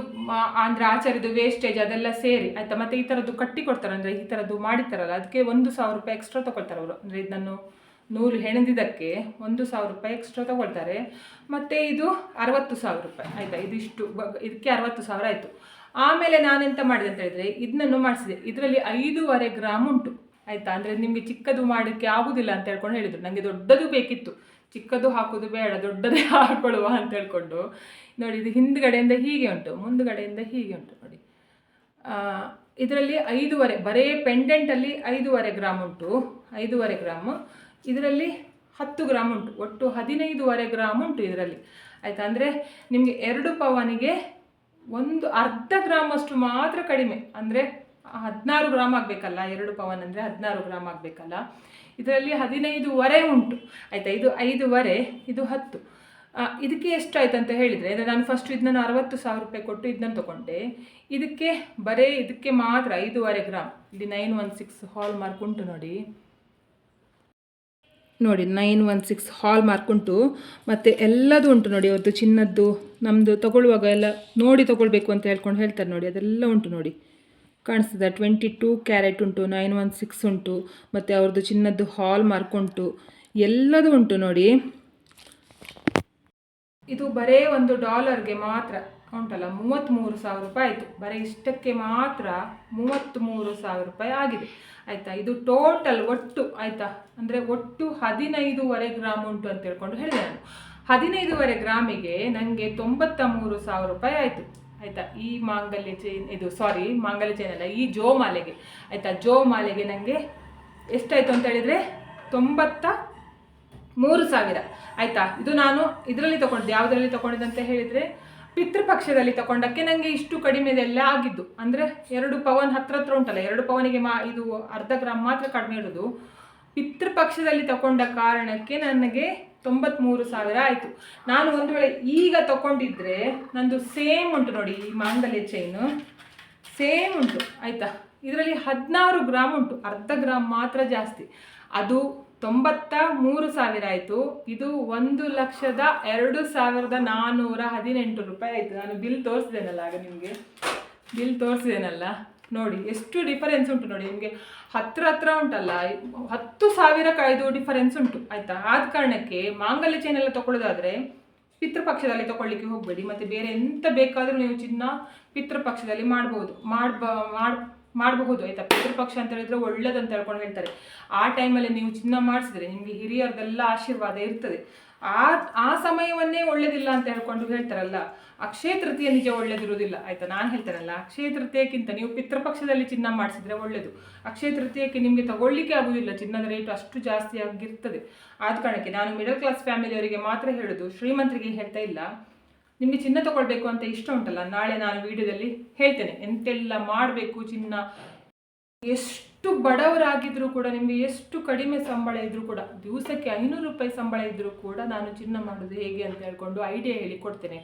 A: ಅಂದರೆ ಆಚಾರ್ಯದು ವೇಸ್ಟೇಜ್ ಅದೆಲ್ಲ ಸೇರಿ, ಆಯಿತಾ? ಮತ್ತೆ ಈ ಥರದ್ದು ಕಟ್ಟಿ ಕೊಡ್ತಾರೆ ಅಂದರೆ ಈ ಥರದ್ದು ಮಾಡಿರ್ತಾರಲ್ಲ, ಅದಕ್ಕೆ ಒಂದು ಸಾವಿರ ರೂಪಾಯಿ ಎಕ್ಸ್ಟ್ರಾ ತೊಗೊಳ್ತಾರೆ ಅವರು. ಅಂದರೆ ಇದನ್ನು ನೂಲು ಹೆಣದಿದ್ದಕ್ಕೆ ಒಂದು ಸಾವಿರ ರೂಪಾಯಿ ಎಕ್ಸ್ಟ್ರಾ ತೊಗೊಳ್ತಾರೆ. ಮತ್ತು ಇದು ಅರವತ್ತು ಸಾವಿರ ರೂಪಾಯಿ, ಆಯಿತಾ? ಇದಿಷ್ಟು ಇದಕ್ಕೆ ಅರವತ್ತು ಸಾವಿರ ಆಯಿತು. ಆಮೇಲೆ ನಾನೆಂತ ಮಾಡಿದೆ ಅಂತ ಹೇಳಿದರೆ ಇದನ್ನು ಮಾಡಿಸಿದೆ. ಇದರಲ್ಲಿ ಐದೂವರೆ ಗ್ರಾಮ್ ಉಂಟು. ಆಯ್ತಾ? ಅಂದರೆ ನಿಮಗೆ ಚಿಕ್ಕದು ಮಾಡೋಕ್ಕೆ ಆಗುದಿಲ್ಲ ಅಂತ ಹೇಳ್ಕೊಂಡು ಹೇಳಿದರು. ನನಗೆ ದೊಡ್ಡದು ಬೇಕಿತ್ತು. ಚಿಕ್ಕದು ಹಾಕೋದು ಬೇಡ, ದೊಡ್ಡದೇ ಹಾಕೊಳ್ಳುವ ಅಂತ ಹೇಳ್ಕೊಂಡು. ನೋಡಿ, ಇದು ಹಿಂದ್ಗಡೆಯಿಂದ ಹೀಗೆ ಉಂಟು, ಮುಂದ್ಗಡೆಯಿಂದ ಹೀಗೆ ಉಂಟು ನೋಡಿ. ಇದರಲ್ಲಿ ಐದೂವರೆ, ಬರೇ ಪೆಂಡೆಂಟಲ್ಲಿ ಐದೂವರೆ ಗ್ರಾಮ್ ಉಂಟು. ಐದೂವರೆ ಗ್ರಾಮು. ಇದರಲ್ಲಿ ಹತ್ತು ಗ್ರಾಮ್ ಉಂಟು. ಒಟ್ಟು ಹದಿನೈದೂವರೆ ಗ್ರಾಮ್ ಉಂಟು ಇದರಲ್ಲಿ. ಆಯಿತಾ? ಅಂದರೆ ನಿಮಗೆ ಎರಡು ಪವನಿಗೆ ಒಂದು ಅರ್ಧ ಗ್ರಾಮ್ ಅಷ್ಟು ಮಾತ್ರ ಕಡಿಮೆ. ಅಂದರೆ ಹದಿನಾರು ಗ್ರಾಮ್ ಆಗಬೇಕಲ್ಲ, ಎರಡು ಪವನ್ ಅಂದರೆ ಹದಿನಾರು ಗ್ರಾಮ್ ಆಗಬೇಕಲ್ಲ. ಇದರಲ್ಲಿ ಹದಿನೈದುವರೆ ಉಂಟು. ಆಯಿತಾ, ಇದು ಐದೂವರೆ, ಇದು ಹತ್ತು. ಇದಕ್ಕೆ ಎಷ್ಟು ಆಯ್ತು ಅಂತ ಹೇಳಿದರೆ, ಅಂದರೆ ನಾನು ಫಸ್ಟ್ ಇದನ್ನ ಅರವತ್ತು ಸಾವಿರ ರೂಪಾಯಿ ಕೊಟ್ಟು ಇದನ್ನ ತಗೊಂಡೆ. ಇದಕ್ಕೆ ಬರೇ, ಇದಕ್ಕೆ ಮಾತ್ರ ಐದೂವರೆ ಗ್ರಾಮ್ ಇಲ್ಲಿ nine one six hallmark ಉಂಟು ನೋಡಿ. ನೋಡಿ, nine one six hallmark ಉಂಟು. ಮತ್ತು ಎಲ್ಲದೂ ಉಂಟು ನೋಡಿ, ಅವ್ರದ್ದು ಚಿನ್ನದ್ದು ನಮ್ಮದು ತಗೊಳ್ಳುವಾಗ ಎಲ್ಲ ನೋಡಿ ತಗೊಳ್ಬೇಕು ಅಂತ ಹೇಳ್ಕೊಂಡು ಹೇಳ್ತಾರೆ ನೋಡಿ, ಅದೆಲ್ಲ ಉಂಟು ನೋಡಿ. ಕಾಣಿಸ್ತದೆ. ಟ್ವೆಂಟಿ ಟೂ ಕ್ಯಾರೆಟ್ ಉಂಟು ನೈನ್ ಒನ್ ಸಿಕ್ಸ್ ಉಂಟು, ಮತ್ತು ಅವ್ರದ್ದು ಚಿನ್ನದ್ದು ಹಾಲ್ ಮಾರ್ಕ್ ಉಂಟು, ಎಲ್ಲದೂ ಉಂಟು ನೋಡಿ. ಇದು ಬರೇ ಒಂದು ಡಾಲರ್ಗೆ ಮಾತ್ರ ಉಂಟಲ್ಲ ಮೂವತ್ತ್ಮೂರು ಸಾವಿರ ರೂಪಾಯಿ ಆಯಿತು. ಬರೀ ಇಷ್ಟಕ್ಕೆ ಮಾತ್ರ ಮೂವತ್ತ್ಮೂರು ಸಾವಿರ ರೂಪಾಯಿ ಆಗಿದೆ. ಆಯಿತಾ? ಇದು ಟೋಟಲ್ ಒಟ್ಟು ಆಯಿತಾ? ಅಂದರೆ ಒಟ್ಟು ಹದಿನೈದೂವರೆ ಗ್ರಾಮ್ ಉಂಟು ಅಂತ ಹೇಳ್ಕೊಂಡು ಹೇಳಿದೆ ನಾನು. ಹದಿನೈದೂವರೆ ಗ್ರಾಮಿಗೆ ನನಗೆ ತೊಂಬತ್ತ ಮೂರು ಸಾವಿರ ರೂಪಾಯಿ ಆಯಿತು. ಆಯಿತಾ? ಈ ಮಾಂಗಲ್ಯ ಚೈನ್ ಇದು ಸಾರಿ ಮಾಂಗಲ್ಯ ಚೈನ್ ಅಲ್ಲ, ಈ ಜೋ ಮಾಲೆಗೆ. ಆಯಿತಾ? ಜೋ ಮಾಲೆಗೆ ನನಗೆ ಎಷ್ಟಾಯಿತು ಅಂತ ಹೇಳಿದರೆ ತೊಂಬತ್ತ ಮೂರು ಸಾವಿರ. ಆಯಿತಾ? ಇದು ನಾನು ಇದರಲ್ಲಿ ತಗೊಂಡಿದ್ದೆ. ಯಾವುದರಲ್ಲಿ ತಗೊಂಡಿದ್ದೆ ಅಂತ ಹೇಳಿದರೆ ಪಿತೃಪಕ್ಷದಲ್ಲಿ ತಗೊಂಡಕ್ಕೆ ನನಗೆ ಇಷ್ಟು ಕಡಿಮೆದೆಲ್ಲ ಆಗಿದ್ದು. ಅಂದರೆ ಎರಡು ಪವನ್ ಹತ್ರ ಹತ್ರ ಉಂಟಲ್ಲ, ಎರಡು ಪವನಿಗೆ ಮಾ ಇದು ಅರ್ಧ ಗ್ರಾಮ್ ಮಾತ್ರ ಕಡಿಮೆ ಇರೋದು. ಪಿತೃಪಕ್ಷದಲ್ಲಿ ತಗೊಂಡ ಕಾರಣಕ್ಕೆ ನನಗೆ ತೊಂಬತ್ಮೂರು ಸಾವಿರ ಆಯಿತು. ನಾನು ಒಂದು ವೇಳೆ ಈಗ ತಗೊಂಡಿದ್ದರೆ ನಂದು ಸೇಮ್ ಉಂಟು ನೋಡಿ ಈ ಮಾಂಗಲ್ಯ ಚೈನು ಸೇಮ್ ಉಂಟು, ಆಯಿತಾ? ಇದರಲ್ಲಿ ಹದಿನಾರು ಗ್ರಾಮ್ ಉಂಟು, ಅರ್ಧ ಗ್ರಾಮ್ ಮಾತ್ರ ಜಾಸ್ತಿ. ಅದು ತೊಂಬತ್ತ ಮೂರು ಸಾವಿರ ಆಯಿತು. ಇದು ಒಂದು ಲಕ್ಷದ ಎರಡು ಸಾವಿರದ ನಾನ್ನೂರ ಹದಿನೆಂಟು ರೂಪಾಯಿ ಆಯಿತು. ನಾನು ಬಿಲ್ ತೋರಿಸಿದ್ದೇನಲ್ಲ ಆಗ ನಿಮಗೆ? ಬಿಲ್ ತೋರಿಸಿದ್ದೇನಲ್ಲ ನೋಡಿ, ಎಷ್ಟು ಡಿಫರೆನ್ಸ್ ಉಂಟು ನೋಡಿ, ನಿಮಗೆ ಹತ್ರ ಹತ್ರ ಉಂಟಲ್ಲ, ಹತ್ತು ಸಾವಿರ ಕಾಯ್ದು ಡಿಫರೆನ್ಸ್ ಉಂಟು, ಆಯಿತಾ? ಆದ ಕಾರಣಕ್ಕೆ ಮಾಂಗಲ್ಯ ಚೈನ್ ಎಲ್ಲ ತೊಗೊಳ್ಳೋದಾದರೆ ಪಿತೃಪಕ್ಷದಲ್ಲಿ ತಗೊಳ್ಳಿಕ್ಕೆ ಹೋಗಬೇಡಿ, ಮತ್ತು ಬೇರೆ ಎಂತ ಬೇಕಾದರೂ ನೀವು ಚಿನ್ನ ಪಿತೃಪಕ್ಷದಲ್ಲಿ ಮಾಡ್ಬೋದು, ಮಾಡ್ಬ, ಮಾಡ್, ಮಾಡಬಹುದು, ಆಯಿತಾ? ಪಿತೃಪಕ್ಷ ಅಂತ ಹೇಳಿದ್ರೆ ಒಳ್ಳೇದಂತ ಹೇಳ್ಕೊಂಡು ಹೇಳ್ತಾರೆ. ಆ ಟೈಮಲ್ಲಿ ನೀವು ಚಿನ್ನ ಮಾಡಿಸಿದ್ರೆ ನಿಮಗೆ ಹಿರಿಯರದೆಲ್ಲ ಆಶೀರ್ವಾದ ಇರ್ತದೆ. ಆ ಆ ಸಮಯವನ್ನೇ ಒಳ್ಳೇದಿಲ್ಲ ಅಂತ ಹೇಳ್ಕೊಂಡು ಹೇಳ್ತಾರಲ್ಲ ಅಕ್ಷಯ ತೃತೀಯ ನಿಜ ಒಳ್ಳೇದಿರುವುದಿಲ್ಲ. ಆಯ್ತಾ? ನಾನು ಹೇಳ್ತಾರಲ್ಲ ಅಕ್ಷಯ ತೃತೀಯಕ್ಕಿಂತ ನೀವು ಪಿತೃಪಕ್ಷದಲ್ಲಿ ಚಿನ್ನ ಮಾಡಿಸಿದ್ರೆ ಒಳ್ಳೇದು. ಅಕ್ಷಯ ತೃತೀಯಕ್ಕೆ ನಿಮಗೆ ತಗೊಳ್ಳಿಕ್ಕೆ ಆಗುವುದಿಲ್ಲ, ಚಿನ್ನದ ರೇಟ್ ಅಷ್ಟು ಜಾಸ್ತಿ ಆಗಿರ್ತದೆ. ಆದ ಕಾರಣಕ್ಕೆ ನಾನು ಮಿಡಲ್ ಕ್ಲಾಸ್ ಫ್ಯಾಮಿಲಿಯವರಿಗೆ ಮಾತ್ರ ಹೇಳೋದು, ಶ್ರೀಮಂತರಿಗೆ ಹೇಳ್ತಾ ಇಲ್ಲ. ನಿಮಗೆ ಚಿನ್ನ ತಗೊಳ್ಬೇಕು ಅಂತ ಇಷ್ಟ ಉಂಟಲ್ಲ? ನಾಳೆ ನಾನು ವಿಡಿಯೋದಲ್ಲಿ ಹೇಳ್ತೇನೆ. ಎಂತೆಲ್ಲ ಮಾಡಬೇಕು ಚಿನ್ನ? ಎಷ್ಟು ಬಡವರಾಗಿದ್ರೂ ಕೂಡ ನಿಮಗೆ ಎಷ್ಟು ಕಡಿಮೆ ಸಂಬಳ ಇದ್ದರೂ ಕೂಡ, ದಿವಸಕ್ಕೆ ಐನೂರು ರೂಪಾಯಿ ಸಂಬಳ ಇದ್ದರೂ ಕೂಡ ನಾನು ಚಿನ್ನ ಮಾಡೋದು ಹೇಗೆ ಅಂತ ಹೇಳ್ಕೊಂಡು ಐಡಿಯಾ ಹೇಳಿಕೊಡ್ತೇನೆ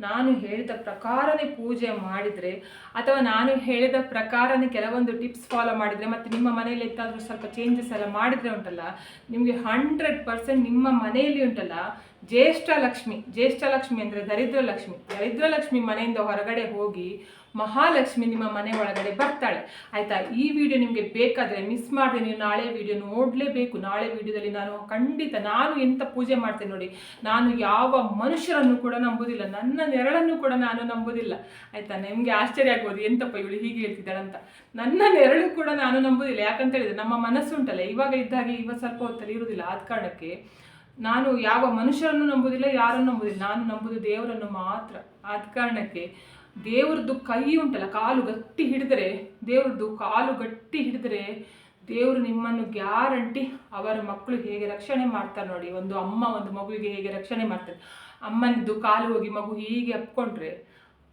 A: ನಾನು ಹೇಳಿದ ಪ್ರಕಾರನೇ ಪೂಜೆ ಮಾಡಿದರೆ ಅಥವಾ ನಾನು ಹೇಳಿದ ಪ್ರಕಾರನೇ ಕೆಲವೊಂದು ಟಿಪ್ಸ್ ಫಾಲೋ ಮಾಡಿದರೆ ಮತ್ತು ನಿಮ್ಮ ಮನೆಯಲ್ಲಿ ಎಂತಾದರೂ ಸ್ವಲ್ಪ ಚೇಂಜಸ್ ಎಲ್ಲ ಮಾಡಿದರೆ ಉಂಟಲ್ಲ, ನಿಮಗೆ ಹಂಡ್ರೆಡ್ ಪರ್ಸೆಂಟ್ ನಿಮ್ಮ ಮನೆಯಲ್ಲಿ ಉಂಟಲ್ಲ ಜ್ಯೇಷ್ಠ ಲಕ್ಷ್ಮಿ ಜ್ಯೇಷ್ಠ ಲಕ್ಷ್ಮಿ ಅಂದರೆ ದರಿದ್ರ ಲಕ್ಷ್ಮಿ. ದರಿದ್ರ ಲಕ್ಷ್ಮಿ ಮನೆಯಿಂದ ಹೊರಗಡೆ ಹೋಗಿ ಮಹಾಲಕ್ಷ್ಮಿ ನಿಮ್ಮ ಮನೆ ಒಳಗಡೆ ಬರ್ತಾಳೆ. ಆಯಿತಾ? ಈ ವಿಡಿಯೋ ನಿಮಗೆ ಬೇಕಾದರೆ ಮಿಸ್ ಮಾಡಿದೆ. ನೀವು ನಾಳೆ ವಿಡಿಯೋ ನೋಡಲೇಬೇಕು. ನಾಳೆ ವಿಡಿಯೋದಲ್ಲಿ ನಾನು ಖಂಡಿತ ನಾನು ಎಂಥ ಪೂಜೆ ಮಾಡ್ತೇನೆ ನೋಡಿ. ನಾನು ಯಾವ ಮನುಷ್ಯರನ್ನು ಕೂಡ ನಂಬುದಿಲ್ಲ. ನನ್ನ ನೆರಳನ್ನು ಕೂಡ ನಾನು ನಂಬುದಿಲ್ಲ. ಆಯಿತಾ? ನಿಮಗೆ ಆಶ್ಚರ್ಯ ಆಗ್ಬೋದು. ಎಂತಪ್ಪ ಇವಳು ಹೀಗೆ ಹೇಳ್ತಿದ್ದಾಳೆ ಅಂತ ನನ್ನ ನೆರಳು ಕೂಡ ನಾನು ನಂಬುದಿಲ್ಲ. ಯಾಕಂತ ಹೇಳಿದ್ರೆ ನಮ್ಮ ಮನಸ್ಸು ಉಂಟಲ್ಲ. ಇವಾಗ ಇದ್ದಾಗ ಇವಾಗ ಸ್ವಲ್ಪ ಹೊತ್ತಲ್ಲಿ ಇರುವುದಿಲ್ಲ ಆದ ಕಾರಣಕ್ಕೆ ನಾನು ಯಾವ ಮನುಷ್ಯರನ್ನು ನಂಬುವುದಿಲ್ಲ, ಯಾರನ್ನು ನಂಬುದಿಲ್ಲ ನಾನು ನಂಬುದು ದೇವರನ್ನು ಮಾತ್ರ. ಆದ ಕಾರಣಕ್ಕೆ ದೇವ್ರದ್ದು ಕೈ ಉಂಟಲ್ಲ, ಕಾಲು ಗಟ್ಟಿ ಹಿಡಿದರೆ, ದೇವ್ರದ್ದು ಕಾಲು ಗಟ್ಟಿ ಹಿಡಿದರೆ ದೇವರು ನಿಮ್ಮನ್ನು ಗ್ಯಾರಂಟಿ ಅವರ ಮಕ್ಕಳು ಹೇಗೆ ರಕ್ಷಣೆ ಮಾಡ್ತಾರೆ ನೋಡಿ. ಒಂದು ಅಮ್ಮ ಒಂದು ಮಗುವಿಗೆ ಹೇಗೆ ರಕ್ಷಣೆ ಮಾಡ್ತಾರೆ ಅಮ್ಮನಿದ್ದು ಕಾಲು ಹೋಗಿ ಮಗು ಹೀಗೆ ಅಪ್ಕೊಂಡ್ರೆ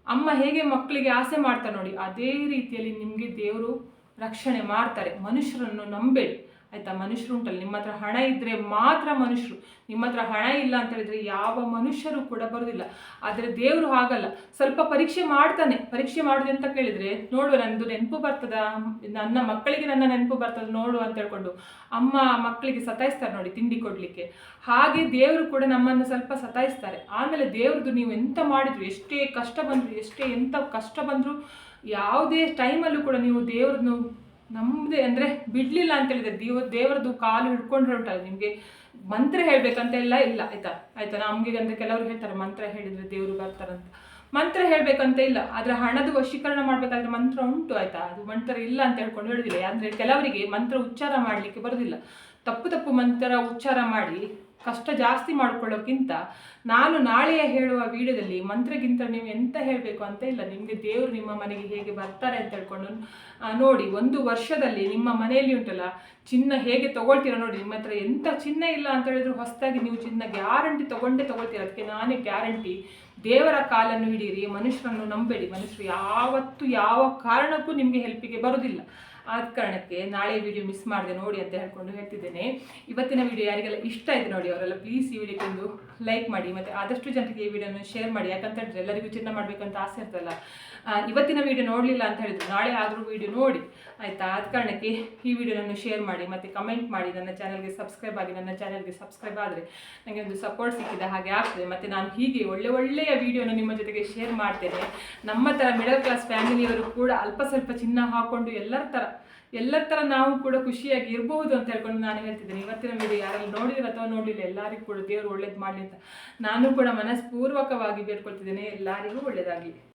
A: ಅಮ್ಮ ಹೇಗೆ ಮಕ್ಕಳಿಗೆ ಆಸೆ ಮಾಡ್ತಾರೆ ನೋಡಿ. ಅದೇ ರೀತಿಯಲ್ಲಿ ನಿಮಗೆ ದೇವರು ರಕ್ಷಣೆ ಮಾಡ್ತಾರೆ. ಮನುಷ್ಯರನ್ನು ನಂಬೇಡಿ. ಆಯಿತಾ? ಮನುಷ್ಯರು ಉಂಟಲ್ಲ, ನಿಮ್ಮ ಹತ್ರ ಹಣ ಇದ್ದರೆ ಮಾತ್ರ ಮನುಷ್ಯರು. ನಿಮ್ಮ ಹತ್ರ ಹಣ ಇಲ್ಲ ಅಂತ ಹೇಳಿದ್ರೆ ಯಾವ ಮನುಷ್ಯರು ಕೂಡ ಬರೋದಿಲ್ಲ. ಆದರೆ ದೇವರು ಹಾಗಲ್ಲ. ಸ್ವಲ್ಪ ಪರೀಕ್ಷೆ ಮಾಡ್ತಾನೆ. ಪರೀಕ್ಷೆ ಮಾಡೋದು ಅಂತ ಕೇಳಿದರೆ, ನೋಡುವ ನನ್ನದು ನೆನಪು ಬರ್ತದ? ನನ್ನ ಮಕ್ಕಳಿಗೆ ನನ್ನ ನೆನಪು ಬರ್ತದ ನೋಡು ಅಂತ ಹೇಳ್ಕೊಂಡು ಅಮ್ಮ ಮಕ್ಕಳಿಗೆ ಸತಾಯಿಸ್ತಾರೆ ನೋಡಿ ತಿಂಡಿ ಕೊಡಲಿಕ್ಕೆ. ಹಾಗೆ ದೇವರು ಕೂಡ ನಮ್ಮನ್ನು ಸ್ವಲ್ಪ ಸತಾಯಿಸ್ತಾರೆ. ಆಮೇಲೆ ದೇವ್ರದ್ದು ನೀವು ಎಂತ ಮಾಡಿದ್ರು, ಎಷ್ಟೇ ಕಷ್ಟ ಬಂದರು, ಎಷ್ಟೇ ಎಂಥ ಕಷ್ಟ ಬಂದರೂ, ಯಾವುದೇ ಟೈಮಲ್ಲೂ ಕೂಡ ನೀವು ದೇವ್ರನ್ನು ನಮ್ಮದೇ ಅಂದರೆ ಬಿಡಲಿಲ್ಲ ಅಂತ ಹೇಳಿದರೆ ದೇವ, ದೇವರದ್ದು ಕಾಲು ಹಿಡ್ಕೊಂಡ್ರೆ ಉಂಟಲ್ಲ ನಿಮಗೆ. ಮಂತ್ರ ಹೇಳಬೇಕಂತ ಎಲ್ಲ ಇಲ್ಲ, ಆಯ್ತಾ? ಆಯ್ತಾ? ನಮಗೆ ಅಂದರೆ ಕೆಲವರು ಹೇಳ್ತಾರೆ, ಮಂತ್ರ ಹೇಳಿದರೆ ದೇವರು ಬರ್ತಾರಂತ. ಮಂತ್ರ ಹೇಳಬೇಕಂತ ಇಲ್ಲ, ಆದರೆ ಹಣದ ವಶೀಕರಣ ಮಾಡಬೇಕಾದ್ರೆ ಮಂತ್ರ ಉಂಟು, ಆಯಿತಾ? ಅದು ಮಂತ್ರ ಇಲ್ಲ ಅಂತ ಹೇಳ್ಕೊಂಡು ಹೇಳೋದಿಲ್ಲ. ಅಂದರೆ ಕೆಲವರಿಗೆ ಮಂತ್ರ ಉಚ್ಚಾರ ಮಾಡಲಿಕ್ಕೆ ಬರೋದಿಲ್ಲ. ತಪ್ಪು ತಪ್ಪು ಮಂತ್ರ ಉಚ್ಚಾರ ಮಾಡಿ ಕಷ್ಟ ಜಾಸ್ತಿ ಮಾಡ್ಕೊಳ್ಳೋಕ್ಕಿಂತ ನಾನು ನಾಳೆಯ ಹೇಳುವ ವಿಡಿಯೋದಲ್ಲಿ ಮಂತ್ರಗಿಂತ ನೀವು ಎಂತ ಹೇಳಬೇಕು ಅಂತ ಇಲ್ಲ, ನಿಮಗೆ ದೇವರು ನಿಮ್ಮ ಮನೆಗೆ ಹೇಗೆ ಬರ್ತಾರೆ ಅಂತ ಹೇಳ್ಕೊಂಡು ನೋಡಿ, ಒಂದು ವರ್ಷದಲ್ಲಿ ನಿಮ್ಮ ಮನೆಯಲ್ಲಿ ಉಂಟಲ್ಲ, ಚಿನ್ನ ಹೇಗೆ ತಗೊಳ್ತೀರಾ ನೋಡಿ, ನಿಮ್ಮ ಹತ್ರ ಎಂಥ ಚಿನ್ನ ಇಲ್ಲ ಅಂತ ಹೇಳಿದ್ರು ಹೊಸದಾಗಿ ನೀವು ಚಿನ್ನ ಗ್ಯಾರಂಟಿ ತೊಗೊಂಡೇ ತೊಗೊಳ್ತೀರಾ, ಅದಕ್ಕೆ ನಾನೇ ಗ್ಯಾರಂಟಿ. ದೇವರ ಕಾಲನ್ನು ಹಿಡೀರಿ, ಮನುಷ್ಯರನ್ನು ನಂಬೇಡಿ, ಮನುಷ್ಯರು ಯಾವತ್ತು ಯಾವ ಕಾರಣಕ್ಕೂ ನಿಮಗೆ ಹೆಲ್ಪಿಗೆ ಬರೋದಿಲ್ಲ. ಆದ ಕಾರಣಕ್ಕೆ ನಾಳೆ ವಿಡಿಯೋ ಮಿಸ್ ಮಾಡಿದೆ ನೋಡಿ ಅಂತ ಹೇಳ್ಕೊಂಡು ಹೇಳ್ತಿದ್ದೇನೆ. ಇವತ್ತಿನ ವಿಡಿಯೋ ಯಾರಿಗೆಲ್ಲ ಇಷ್ಟ ಆಯಿತು ನೋಡಿ ಅವರೆಲ್ಲ ಪ್ಲೀಸ್ ಈ ವಿಡಿಯೋಕ್ಕೆ ಒಂದು ಲೈಕ್ ಮಾಡಿ ಮತ್ತು ಆದಷ್ಟು ಜನರಿಗೆ ಈ ವಿಡಿಯೋನ ಶೇರ್ ಮಾಡಿ ಯಾಕಂತ ಹೇಳಿದ್ರೆ ಎಲ್ಲರಿಗೂ ಚಿನ್ನ ಮಾಡಬೇಕಂತ ಆಸೆ ಇರ್ತಲ್ಲ ಇವತ್ತಿನ ವಿಡಿಯೋ ನೋಡಲಿಲ್ಲ ಅಂತ ಹೇಳಿದ್ರು. ನಾಳೆ ಆದರೂ ವಿಡಿಯೋ ನೋಡಿ. ಆಯಿತಾ? ಆದ ಕಾರಣಕ್ಕೆ ಈ ವಿಡಿಯೋನನ್ನು ಶೇರ್ ಮಾಡಿ, ಮತ್ತು ಕಮೆಂಟ್ ಮಾಡಿ. ನನ್ನ ಚಾನಲ್ಗೆ ಸಬ್ಸ್ಕ್ರೈಬ್ ಆಗಿ, ನನ್ನ ಚಾನಲ್ಗೆ ಸಬ್ಸ್ಕ್ರೈಬ್ ಆದರೆ ನನಗೆ ಒಂದು ಸಪೋರ್ಟ್ ಸಿಕ್ಕಿದ ಹಾಗೆ ಆಗ್ತದೆ. ಮತ್ತು ನಾನು ಹೀಗೆ ಒಳ್ಳೆ ಒಳ್ಳೆಯ ವಿಡಿಯೋನ ನಿಮ್ಮ ಜೊತೆಗೆ ಶೇರ್ ಮಾಡ್ತೇನೆ. ನಮ್ಮ ಥರ ಮಿಡಲ್ ಕ್ಲಾಸ್ ಫ್ಯಾಮಿಲಿಯವರು ಕೂಡ ಅಲ್ಪ ಸ್ವಲ್ಪ ಚಿನ್ನ ಹಾಕ್ಕೊಂಡು ಎಲ್ಲರ ಥರ ಎಲ್ಲರ ಥರ ನಾವು ಕೂಡ ಖುಷಿಯಾಗಿ ಇರಬಹುದು ಅಂತ ಹೇಳ್ಕೊಂಡು ನಾನು ಹೇಳ್ತಿದ್ದೀನಿ. ಇವತ್ತಿನ ವಿಡಿಯೋ ಯಾರಲ್ಲಿ ನೋಡಿದ್ರೆ ಅಥವಾ ನೋಡಲಿಲ್ಲ, ಎಲ್ಲರಿಗೂ ಕೂಡ ದೇವರು ಒಳ್ಳೇದು ಮಾಡಲಿ ಅಂತ. ನಾನು ಕೂಡ ಮನಸ್ಪೂರ್ವಕವಾಗಿ ಬೇಡ್ಕೊಳ್ತಿದ್ದೇನೆ. ಎಲ್ಲರಿಗೂ ಒಳ್ಳೆಯದಾಗಲಿ